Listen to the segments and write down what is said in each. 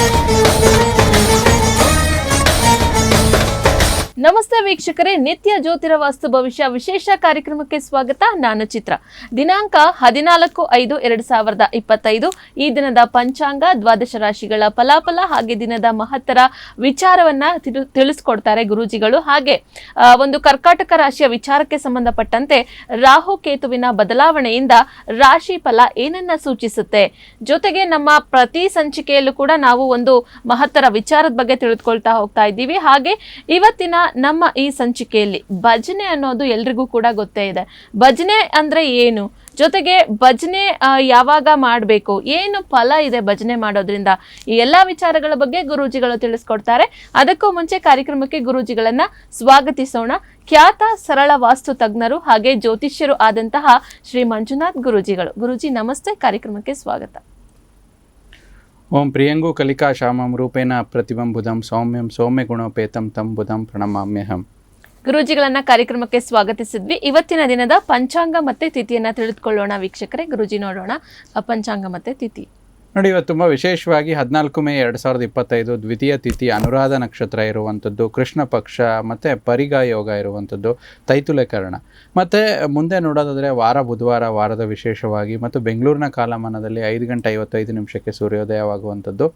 Thank you. ನಮಸ್ತೆ ವೀಕ್ಷಕರೇ, ನಿತ್ಯ ಜ್ಯೋತಿರ ವಾಸ್ತು ಭವಿಷ್ಯ ವಿಶೇಷ ಕಾರ್ಯಕ್ರಮಕ್ಕೆ ಸ್ವಾಗತ. ನಾನು ಚಿತ್ರ. ದಿನಾಂಕ ಹದಿನಾಲ್ಕು ಐದು ಎರಡು ಸಾವಿರದ ಇಪ್ಪತ್ತೈದು. ಈ ದಿನದ ಪಂಚಾಂಗ ದ್ವಾದಶ ರಾಶಿಗಳ ಫಲಾಫಲ ಹಾಗೆ ದಿನದ ಮಹತ್ತರ ವಿಚಾರವನ್ನ ತಿಳು- ತಿಳಿಸ್ಕೊಡ್ತಾರೆ ಗುರೂಜಿಗಳು. ಹಾಗೆ ಒಂದು ಕರ್ಕಾಟಕ ರಾಶಿಯ ವಿಚಾರಕ್ಕೆ ಸಂಬಂಧಪಟ್ಟಂತೆ ರಾಹು ಕೇತುವಿನ ಬದಲಾವಣೆಯಿಂದ ರಾಶಿ ಫಲ ಏನನ್ನ ಸೂಚಿಸುತ್ತೆ? ಜೊತೆಗೆ ನಮ್ಮ ಪ್ರತಿ ಸಂಚಿಕೆಯಲ್ಲೂ ಕೂಡ ನಾವು ಒಂದು ಮಹತ್ತರ ವಿಚಾರದ ಬಗ್ಗೆ ತಿಳಿದುಕೊಳ್ತಾ ಹೋಗ್ತಾ ಇದ್ದೀವಿ. ಹಾಗೆ, ಇವತ್ತಿನ ನಮ್ಮ ಈ ಸಂಚಿಕೆಯಲ್ಲಿ ಭಜನೆ ಅನ್ನೋದು ಎಲ್ರಿಗೂ ಕೂಡ ಗೊತ್ತೇ ಇದೆ. ಭಜನೆ ಅಂದ್ರೆ ಏನು? ಜೊತೆಗೆ ಭಜನೆ ಯಾವಾಗ ಮಾಡಬೇಕು? ಏನು ಫಲ ಇದೆ ಭಜನೆ ಮಾಡೋದ್ರಿಂದ? ಈ ಎಲ್ಲಾ ವಿಚಾರಗಳ ಬಗ್ಗೆ ಗುರೂಜಿಗಳು ತಿಳಿಸ್ಕೊಡ್ತಾರೆ. ಅದಕ್ಕೂ ಮುಂಚೆ ಕಾರ್ಯಕ್ರಮಕ್ಕೆ ಗುರೂಜಿಗಳನ್ನ ಸ್ವಾಗತಿಸೋಣ. ಖ್ಯಾತ ಸರಳ ವಾಸ್ತು ತಜ್ಞರು ಹಾಗೆ ಜ್ಯೋತಿಷ್ಯರು ಆದಂತಹ ಶ್ರೀ ಮಂಜುನಾಥ್ ಗುರೂಜಿಗಳು. ಗುರೂಜಿ, ನಮಸ್ತೆ. ಕಾರ್ಯಕ್ರಮಕ್ಕೆ ಸ್ವಾಗತ. ಓಂ ಪ್ರಿಯಂಗು ಕಲಿಕಾ ಶ್ಯಾಮಂ ರೂಪೇಣ ಪ್ರತಿಭಂ ಬುಧಂ ಸೌಮ್ಯಂ ಸೌಮ್ಯ ಗುಣೋಪೇತಂ ತಂ ಬುಧಂ ಪ್ರಣಮಾಮ್ಯಹಂ. ಗುರೂಜಿಗಳನ್ನ ಕಾರ್ಯಕ್ರಮಕ್ಕೆ ಸ್ವಾಗತಿಸಿದ್ವಿ. ಇವತ್ತಿನ ದಿನದ ಪಂಚಾಂಗ ಮತ್ತೆ ತಿಥಿಯನ್ನ ತಿಳಿದುಕೊಳ್ಳೋಣ ವೀಕ್ಷಕರೇ. ಗುರುಜಿ ನೋಡೋಣ. ಪಂಚಾಂಗ ಮತ್ತೆ ತಿಥಿ. ನೋಡಿ ಇವತ್ತು ತುಂಬ ವಿಶೇಷವಾಗಿ ಹದಿನಾಲ್ಕು ಮೇ ಎರಡು ಸಾವಿರದ ಇಪ್ಪತ್ತೈದು ದ್ವಿತೀಯ ತಿಥಿ ಅನುರಾಧ ನಕ್ಷತ್ರ ಇರುವಂಥದ್ದು, ಕೃಷ್ಣ ಪಕ್ಷ, ಮತ್ತು ಪರಿಗ ಯೋಗ ಇರುವಂಥದ್ದು ತೈತುಲೇಕರಣ ಮತ್ತು ಮುಂದೆ ನೋಡೋದಾದರೆ ವಾರ, ಬುಧವಾರ, ವಾರದ ವಿಶೇಷವಾಗಿ, ಮತ್ತು ಬೆಂಗಳೂರಿನ ಕಾಲಮಾನದಲ್ಲಿ ಐದು ಗಂಟೆ ಐವತ್ತೈದು ನಿಮಿಷಕ್ಕೆ ಸೂರ್ಯೋದಯವಾಗುವಂಥದ್ದು.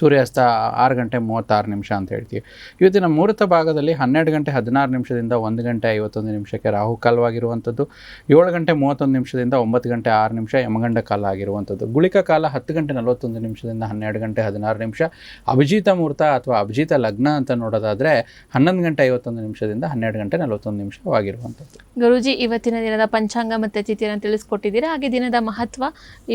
ಸೂರ್ಯಾಸ್ತ ಆರು ಗಂಟೆ ಮೂವತ್ತಾರು ನಿಮಿಷ ಅಂತ ಹೇಳ್ತೀವಿ. ಇವತ್ತಿನ ಮುಹೂರ್ತ ಭಾಗದಲ್ಲಿ ಹನ್ನೆರಡು ಗಂಟೆ ಹದಿನಾರು ನಿಮಿಷದಿಂದ ಒಂದು ಗಂಟೆ ಐವತ್ತೊಂದು ನಿಮಿಷಕ್ಕೆ ರಾಹುಕಾಲವಾಗಿರುವಂಥದ್ದು ಏಳು ಗಂಟೆ ಮೂವತ್ತೊಂದು ನಿಮಿಷದಿಂದ ಒಂಬತ್ತು ಗಂಟೆ ಆರು ನಿಮಿಷ ಯಮಗಂಡ ಕಾಲ ಆಗಿರುವಂಥದ್ದು. ಗುಳಿಕ ಕಾಲ ಹತ್ತು ಗಂಟೆ ನಲವತ್ತೊಂದು ನಿಮಿಷದಿಂದ ಹನ್ನೆರಡು ಗಂಟೆ ಹದಿನಾರು ನಿಮಿಷ. ಅಭಿಜಿತ ಮುಹೂರ್ತ ಅಥವಾ ಅಭಿಜಿತ ಲಗ್ನ ಅಂತ ನೋಡೋದಾದರೆ ಹನ್ನೊಂದು ಗಂಟೆ ಐವತ್ತೊಂದು ನಿಮಿಷದಿಂದ ಹನ್ನೆರಡು ಗಂಟೆ ನಲವತ್ತೊಂದು ನಿಮಿಷವಾಗಿರುವಂಥದ್ದು. ಗುರುಜಿ, ಇವತ್ತಿನ ದಿನದ ಪಂಚಾಂಗ ಮತ್ತು ತಿಥಿಯನ್ನು ತಿಳಿಸ್ಕೊಟ್ಟಿದ್ದೀರಾ? ಹಾಗೆ ದಿನದ ಮಹತ್ವ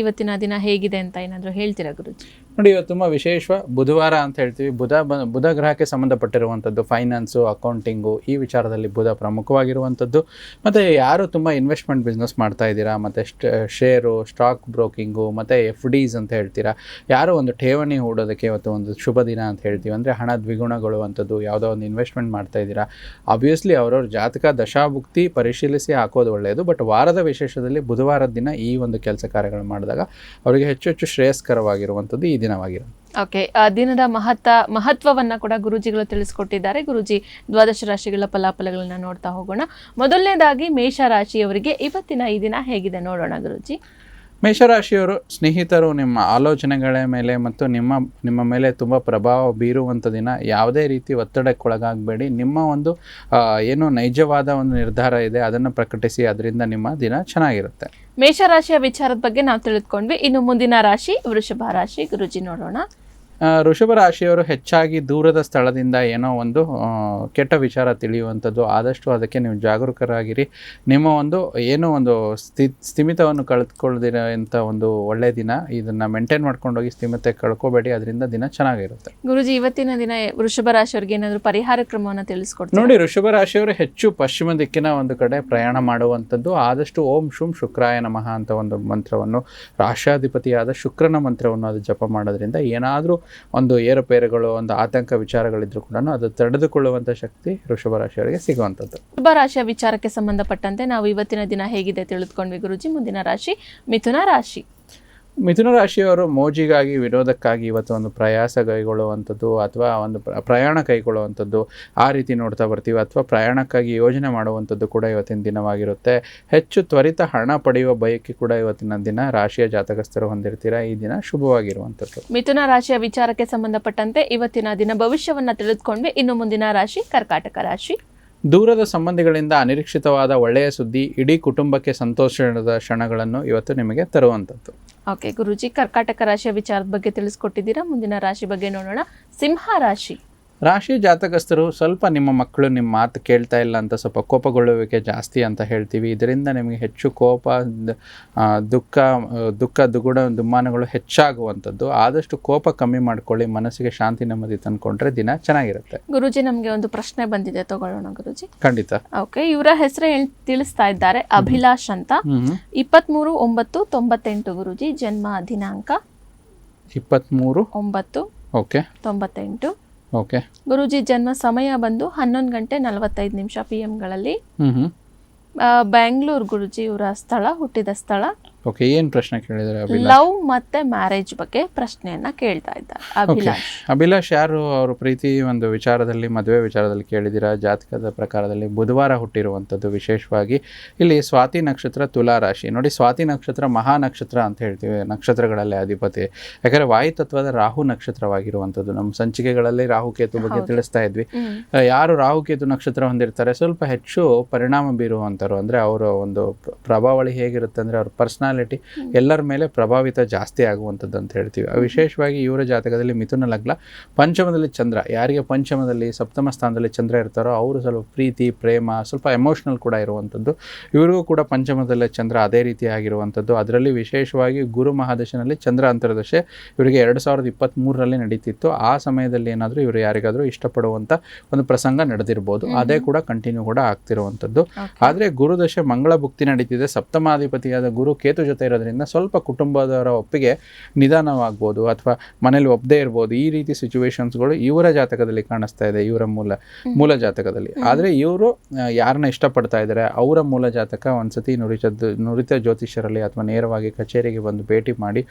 ಇವತ್ತಿನ ದಿನ ಹೇಗಿದೆ ಅಂತ ಏನಾದರೂ ಹೇಳ್ತೀರಾ ಗುರೂಜಿ? ನೋಡಿ ಇವತ್ತು ತುಂಬ ವಿಶೇಷ ಬುಧವಾರ ಅಂತ ಹೇಳ್ತೀವಿ. ಬುಧ ಬ, ಬುಧ ಗ್ರಹಕ್ಕೆ ಸಂಬಂಧಪಟ್ಟಿರುವಂಥದ್ದು ಫೈನಾನ್ಸು, ಅಕೌಂಟಿಂಗು, ಈ ವಿಚಾರದಲ್ಲಿ ಬುಧ ಪ್ರಮುಖವಾಗಿರುವಂಥದ್ದು ಮತ್ತು ಯಾರು ತುಂಬ ಇನ್ವೆಸ್ಟ್ಮೆಂಟ್ ಬಿಸ್ನೆಸ್ ಮಾಡ್ತಾ ಇದ್ದೀರಾ? ಮತ್ತು ಶೇರು, ಸ್ಟಾಕ್ ಬ್ರೋಕಿಂಗು, ಮತ್ತು ಎಫ್ ಡಿಸ್ ಅಂತ ಹೇಳ್ತೀರಾ? ಯಾರು ಒಂದು ಠೇವಣಿ ಹೂಡೋದಕ್ಕೆ ಇವತ್ತು ಒಂದು ಶುಭ ದಿನ ಅಂತ ಹೇಳ್ತೀವಿ. ಅಂದರೆ ಹಣ ದ್ವಿಗುಣಗೊಳ್ಳುವಂಥದ್ದು ಯಾವುದೋ ಒಂದು ಇನ್ವೆಸ್ಟ್ಮೆಂಟ್ ಮಾಡ್ತಾ ಇದ್ದೀರಾ? ಆಬ್ವಿಯಸ್ಲಿ ಅವರವ್ರ ಜಾತಕ, ದಶಾಭುಕ್ತಿ ಪರಿಶೀಲಿಸಿ ಹಾಕೋದು ಒಳ್ಳೆಯದು ಬಟ್ ವಾರದ ವಿಶೇಷದಲ್ಲಿ ಬುಧವಾರದ ದಿನ ಈ ಒಂದು ಕೆಲಸ ಕಾರ್ಯಗಳು ಮಾಡಿದಾಗ ಅವರಿಗೆ ಹೆಚ್ಚು ಹೆಚ್ಚು ಶ್ರೇಯಸ್ಕರವಾಗಿರುವಂಥದ್ದು ಈ ದಿನವಾಗಿರುತ್ತೆ ಓಕೆ ದಿನದ ಮಹತ್ವ, ಮಹತ್ವವನ್ನ ಕೂಡ ಗುರುಜಿಗಳು ತಿಳಿಸ್ಕೊಟ್ಟಿದ್ದಾರೆ. ಗುರುಜಿ, ದ್ವಾದಶ ರಾಶಿಗಳ ಫಲಾಫಲಗಳನ್ನ ನೋಡ್ತಾ ಹೋಗೋಣ. ಮೊದಲನೇದಾಗಿ ಮೇಷ ರಾಶಿಯವರಿಗೆ ಇವತ್ತಿನ ಈ ದಿನ ಹೇಗಿದೆ ನೋಡೋಣ ಗುರೂಜಿ? ಮೇಷರಾಶಿಯವರು, ಸ್ನೇಹಿತರು, ನಿಮ್ಮ ಆಲೋಚನೆಗಳ ಮೇಲೆ ಮತ್ತು ನಿಮ್ಮ ನಿಮ್ಮ ಮೇಲೆ ತುಂಬ ಪ್ರಭಾವ ಬೀರುವಂಥ ದಿನ. ಯಾವುದೇ ರೀತಿ ಒತ್ತಡಕ್ಕೊಳಗಾಗಬೇಡಿ ನಿಮ್ಮ ಒಂದು ಏನು ನೈಜವಾದ ಒಂದು ನಿರ್ಧಾರ ಇದೆ, ಅದನ್ನು ಪ್ರಕಟಿಸಿ, ಅದರಿಂದ ನಿಮ್ಮ ದಿನ ಚೆನ್ನಾಗಿರುತ್ತೆ. ಮೇಷ ರಾಶಿಯ ವಿಚಾರದ ಬಗ್ಗೆ ನಾವು ತಿಳಿದುಕೊಂಡ್ವಿ. ಇನ್ನು ಮುಂದಿನ ರಾಶಿ, ವೃಷಭ ರಾಶಿ. ಗುರುಜಿ ನೋಡೋಣ. ಆ, ವೃಷಭ ರಾಶಿಯವರು ಹೆಚ್ಚಾಗಿ ದೂರದ ಸ್ಥಳದಿಂದ ಏನೋ ಒಂದು ಕೆಟ್ಟ ವಿಚಾರ ತಿಳಿಯುವಂಥದ್ದು. ಆದಷ್ಟು ಅದಕ್ಕೆ ನೀವು ಜಾಗರೂಕರಾಗಿರಿ. ನಿಮ್ಮ ಒಂದು ಏನೋ ಒಂದು ಸ್ಥಿ ಸ್ಥಿಮಿತವನ್ನು ಕಳೆದುಕೊಳ್ಳದಿರೋಂಥ ಒಂದು ಒಳ್ಳೆಯ ದಿನ ಇದನ್ನು ಮೇಂಟೈನ್ ಮಾಡ್ಕೊಂಡೋಗಿ ಸ್ಥಿಮಿತ ಕಳ್ಕೊಬೇಡಿ. ಅದರಿಂದ ದಿನ ಚೆನ್ನಾಗಿರುತ್ತೆ. ಗುರುಜಿ ಇವತ್ತಿನ ದಿನ ವೃಷಭ ರಾಶಿಯವರಿಗೆ ಏನಾದರೂ ಪರಿಹಾರ ಕ್ರಮವನ್ನು ತಿಳಿಸ್ಕೊಡ್ತೀವಿ ನೋಡಿ ವೃಷಭ ರಾಶಿಯವರು ಹೆಚ್ಚು ಪಶ್ಚಿಮ ದಿಕ್ಕಿನ ಒಂದು ಕಡೆ ಪ್ರಯಾಣ ಮಾಡುವಂಥದ್ದು. ಆದಷ್ಟು ಓಂ ಶುಂ ಶುಕ್ರಾಯ ನಮಃ ಅಂತ ಒಂದು ಮಂತ್ರವನ್ನು ರಾಷ್ಟ್ರಾಧಿಪತಿಯಾದ ಶುಕ್ರನ ಮಂತ್ರವನ್ನು ಅದು ಜಪ ಮಾಡೋದ್ರಿಂದ ಏನಾದರೂ ಒಂದು ಏರುಪೇರುಗಳು, ಒಂದು ಆತಂಕ ವಿಚಾರಗಳಿದ್ರು ಕೂಡ ಅದು ತಡೆದುಕೊಳ್ಳುವಂಥ ಶಕ್ತಿ ವೃಷಭ ರಾಶಿಯವರಿಗೆ ಸಿಗುವಂಥದ್ದು. ವೃಷಭ ರಾಶಿಯ ವಿಚಾರಕ್ಕೆ ಸಂಬಂಧಪಟ್ಟಂತೆ ನಾವು ಇವತ್ತಿನ ದಿನ ಹೇಗಿದೆ ತಿಳಿದುಕೊಂಡ್ವಿ ಗುರುಜಿ. ಮುಂದಿನ ರಾಶಿ ಮಿಥುನ ರಾಶಿ. ಮಿಥುನ ರಾಶಿಯವರು ಮೋಜಿಗಾಗಿ ವಿರೋಧಕ್ಕಾಗಿ ಇವತ್ತು ಒಂದು ಪ್ರಯಾಸ ಕೈಗೊಳ್ಳುವಂಥದ್ದು ಅಥವಾ ಒಂದು ಪ್ರ- ಪ್ರಯಾಣ ಕೈಗೊಳ್ಳುವಂಥದ್ದು ಆ ರೀತಿ ನೋಡ್ತಾ ಬರ್ತೀವಿ. ಅಥವಾ ಪ್ರಯಾಣಕ್ಕಾಗಿ ಯೋಜನೆ ಮಾಡುವಂಥದ್ದು ಕೂಡ ಇವತ್ತಿನ ದಿನವಾಗಿರುತ್ತೆ. ಹೆಚ್ಚು ತ್ವರಿತ ಹಣ ಪಡೆಯುವ ಬಯಕೆ ಕೂಡ ಇವತ್ತಿನ ದಿನ ರಾಶಿಯ ಜಾತಕಸ್ಥರು ಹೊಂದಿರ್ತೀರಾ? ಈ ದಿನ ಶುಭವಾಗಿರುವಂಥದ್ದು. ಮಿಥುನ ರಾಶಿಯ ವಿಚಾರಕ್ಕೆ ಸಂಬಂಧಪಟ್ಟಂತೆ ಇವತ್ತಿನ ದಿನ ಭವಿಷ್ಯವನ್ನು ತಿಳಿದುಕೊಂಡ್ವಿ. ಇನ್ನು ಮುಂದಿನ ರಾಶಿ ಕರ್ಕಾಟಕ ರಾಶಿ. ದೂರದ ಸಂಬಂಧಿಗಳಿಂದ ಅನಿರೀಕ್ಷಿತವಾದ ಒಳ್ಳೆಯ ಸುದ್ದಿ ಇಡೀ ಕುಟುಂಬಕ್ಕೆ ಸಂತೋಷದ ಕ್ಷಣಗಳನ್ನು ಇವತ್ತು ನಿಮಗೆ ತರುವಂಥದ್ದು. ಓಕೆ ಗುರುಜಿ ಕರ್ಕಾಟಕ ರಾಶಿಯ ವಿಚಾರದ ಬಗ್ಗೆ ತಿಳಿಸ್ಕೊಟ್ಟಿದ್ದೀರಾ? ಮುಂದಿನ ರಾಶಿ ಬಗ್ಗೆ ನೋಡೋಣ. ಸಿಂಹ ರಾಶಿ. ರಾಶಿ ಜಾತಕಸ್ಥರು ಸ್ವಲ್ಪ ನಿಮ್ಮ ಮಕ್ಕಳು ನಿಮ್ಮ ಮಾತು ಕೇಳ್ತಾ ಇಲ್ಲ ಅಂತ ಸ್ವಲ್ಪ ಕೋಪಗೊಳ್ಳುವಿಕೆ ಜಾಸ್ತಿ ಅಂತ ಹೇಳ್ತೀವಿ. ಇದರಿಂದ ನಿಮಗೆ ಹೆಚ್ಚು ಕೋಪ ದುಃಖ ದುಃಖ ದುಗುಡ ದುಮ್ಮಾನಗಳು ಹೆಚ್ಚಾಗುವಂಥದ್ದು. ಆದಷ್ಟು ಕೋಪ ಕಮ್ಮಿ ಮಾಡ್ಕೊಳ್ಳಿ ಮನಸ್ಸಿಗೆ ಶಾಂತಿ ನೆಮ್ಮದಿ ತಂದ್ಕೊಂಡ್ರೆ ದಿನ ಚೆನ್ನಾಗಿರುತ್ತೆ. ಗುರುಜಿ ನಮಗೆ ಒಂದು ಪ್ರಶ್ನೆ ಬಂದಿದೆ. ತಗೊಳ್ಳೋಣ ಗುರುಜಿ. ಖಂಡಿತ. ಓಕೆ ಇವರ ಹೆಸರು ತಿಳಿಸ್ತಾ ಇದ್ದಾರೆ. ಅಭಿಲಾಷ್ ಅಂತ. ಇಪ್ಪತ್ಮೂರು ಒಂಬತ್ತು ತೊಂಬತ್ತೆಂಟು ಗುರುಜಿ ಜನ್ಮ ದಿನಾಂಕ? ಇಪ್ಪತ್ತ್ಮೂರು ಒಂಬತ್ತು ಓಕೆ. ತೊಂಬತ್ತೆಂಟು. ಓಕೆ ಗುರುಜಿ ಜನ್ಮ ಸಮಯ ಬಂದು ಹನ್ನೊಂದು ಗಂಟೆ ನಲವತ್ತೈದು ನಿಮಿಷ ಪಿ ಎಮ್ಗಳಲ್ಲಿ ಬ್ಯಾಂಗ್ಳೂರ್ ಗುರುಜಿ ಇವರ ಸ್ಥಳ ಹುಟ್ಟಿದ ಸ್ಥಳ. ಓಕೆ ಏನು ಪ್ರಶ್ನೆ ಕೇಳಿದ್ದಾರೆ ಲವ್ ಮತ್ತೆ ಮ್ಯಾರೇಜ್ ಬಗ್ಗೆ ಪ್ರಶ್ನೆಯನ್ನ ಕೇಳ್ತಾ ಇದ್ದಾರೆ. ಅಭಿಲಾಷ್. ಅಭಿಲಾಷ್ ಯಾರು ಅವರು ಪ್ರೀತಿ ಒಂದು ವಿಚಾರದಲ್ಲಿ ಮದುವೆ ವಿಚಾರದಲ್ಲಿ ಕೇಳಿದ್ದೀರಾ ಜಾತಕದ ಪ್ರಕಾರದಲ್ಲಿ ಬುಧವಾರ ಹುಟ್ಟಿರುವಂಥದ್ದು ವಿಶೇಷವಾಗಿ ಇಲ್ಲಿ ಸ್ವಾತಿ ನಕ್ಷತ್ರ ತುಲಾ ರಾಶಿ. ನೋಡಿ ಸ್ವಾತಿ ನಕ್ಷತ್ರ ಮಹಾ ನಕ್ಷತ್ರ ಅಂತ ಹೇಳ್ತೀವಿ ನಕ್ಷತ್ರಗಳಲ್ಲಿ ಅಧಿಪತಿ. ಯಾಕಂದರೆ ವಾಯುತತ್ವದ ರಾಹು ನಕ್ಷತ್ರವಾಗಿರುವಂಥದ್ದು. ನಮ್ಮ ಸಂಚಿಕೆಗಳಲ್ಲಿ ರಾಹುಕೇತು ಬಗ್ಗೆ ತಿಳಿಸ್ತಾ ಇದ್ವಿ. ಯಾರು ರಾಹುಕೇತು ನಕ್ಷತ್ರ ಹೊಂದಿರ್ತಾರೆ? ಸ್ವಲ್ಪ ಹೆಚ್ಚು ಪರಿಣಾಮ ಬೀರುವಂಥವ್ರು. ಅಂದರೆ ಅವರ ಒಂದು ಪ್ರ- ಪ್ರಭಾವಳಿ ಹೇಗಿರುತ್ತೆ ಅಂದರೆ ಅವ್ರ ಪರ್ಸ್ನಾಲಿಟಿ ಎಲ್ಲರ ಮೇಲೆ ಪ್ರಭಾವಿತ ಜಾಸ್ತಿ ಆಗುವಂಥದ್ದು ಅಂತ ಹೇಳ್ತೀವಿ. ವಿಶೇಷವಾಗಿ ಇವರ ಜಾತಕದಲ್ಲಿ ಮಿಥುನ ಲಗ್ನ ಪಂಚಮದಲ್ಲಿ ಚಂದ್ರ. ಯಾರಿಗೆ ಪಂಚಮದಲ್ಲಿ ಸಪ್ತಮ ಸ್ಥಾನದಲ್ಲಿ ಚಂದ್ರ ಇರ್ತಾರೋ ಅವರು ಸ್ವಲ್ಪ ಪ್ರೀತಿ ಪ್ರೇಮ ಸ್ವಲ್ಪ ಎಮೋಷ್ನಲ್ ಕೂಡ ಇರುವಂಥದ್ದು. ಇವರಿಗೂ ಕೂಡ ಪಂಚಮದಲ್ಲಿ ಚಂದ್ರ ಅದೇ ರೀತಿ ಆಗಿರುವಂಥದ್ದು. ಅದರಲ್ಲಿ ವಿಶೇಷವಾಗಿ ಗುರು ಮಹಾದಶನಲ್ಲಿ ಚಂದ್ರ ಅಂತರದಶೆ ಇವರಿಗೆ ಎರಡು ಸಾವಿರದ ಇಪ್ಪತ್ತ್ಮೂರರಲ್ಲಿ ನಡೀತಿತ್ತು. ಆ ಸಮಯದಲ್ಲಿ ಏನಾದರೂ ಇವರು ಯಾರಿಗಾದರೂ ಇಷ್ಟಪಡುವಂಥ ಒಂದು ಪ್ರಸಂಗ ನಡೆದಿರ್ಬೋದು. ಅದೇ ಕೂಡ ಕಂಟಿನ್ಯೂ ಕೂಡ ಆಗ್ತಿರುವಂಥದ್ದು. ಆದರೆ ಗುರುದಶೆ ಮಂಗಳ ಭುಕ್ತಿ ನಡೀತಿದೆ. ಸಪ್ತಮಾಧಿಪತಿಯಾದ ಗುರು ಕೇತು ಜೊತೆ ಇರೋದ್ರಿಂದ ಸ್ವಲ್ಪ ಕುಟುಂಬದವರ ಒಪ್ಪಿಗೆ ನಿಧಾನವಾಗ್ಬೋದು ಅಥವಾ ಮನೇಲಿ ಒಪ್ಪದೇ ಇರ್ಬೋದು. ಈ ರೀತಿ ಸಿಚುವೇಶನ್ಸ್ಗಳು ಇವರ ಜಾತಕದಲ್ಲಿ ಕಾಣಿಸ್ತಾ ಇದೆ ಇವರ ಮೂಲ ಮೂಲ ಜಾತಕದಲ್ಲಿ. ಆದರೆ ಇವರು ಯಾರನ್ನ ಇಷ್ಟಪಡ್ತಾ ಇದ್ದಾರೆ ಅವರ ಮೂಲ ಜಾತಕ ಒಂದ್ಸತಿ ನುರಿತ ನುರಿತ ಜ್ಯೋತಿಷ್ಯರಲ್ಲಿ ಅಥವಾ ನೇರವಾಗಿ ಕಚೇರಿಗೆ ಬಂದು ಭೇಟಿ ಮಾಡಿ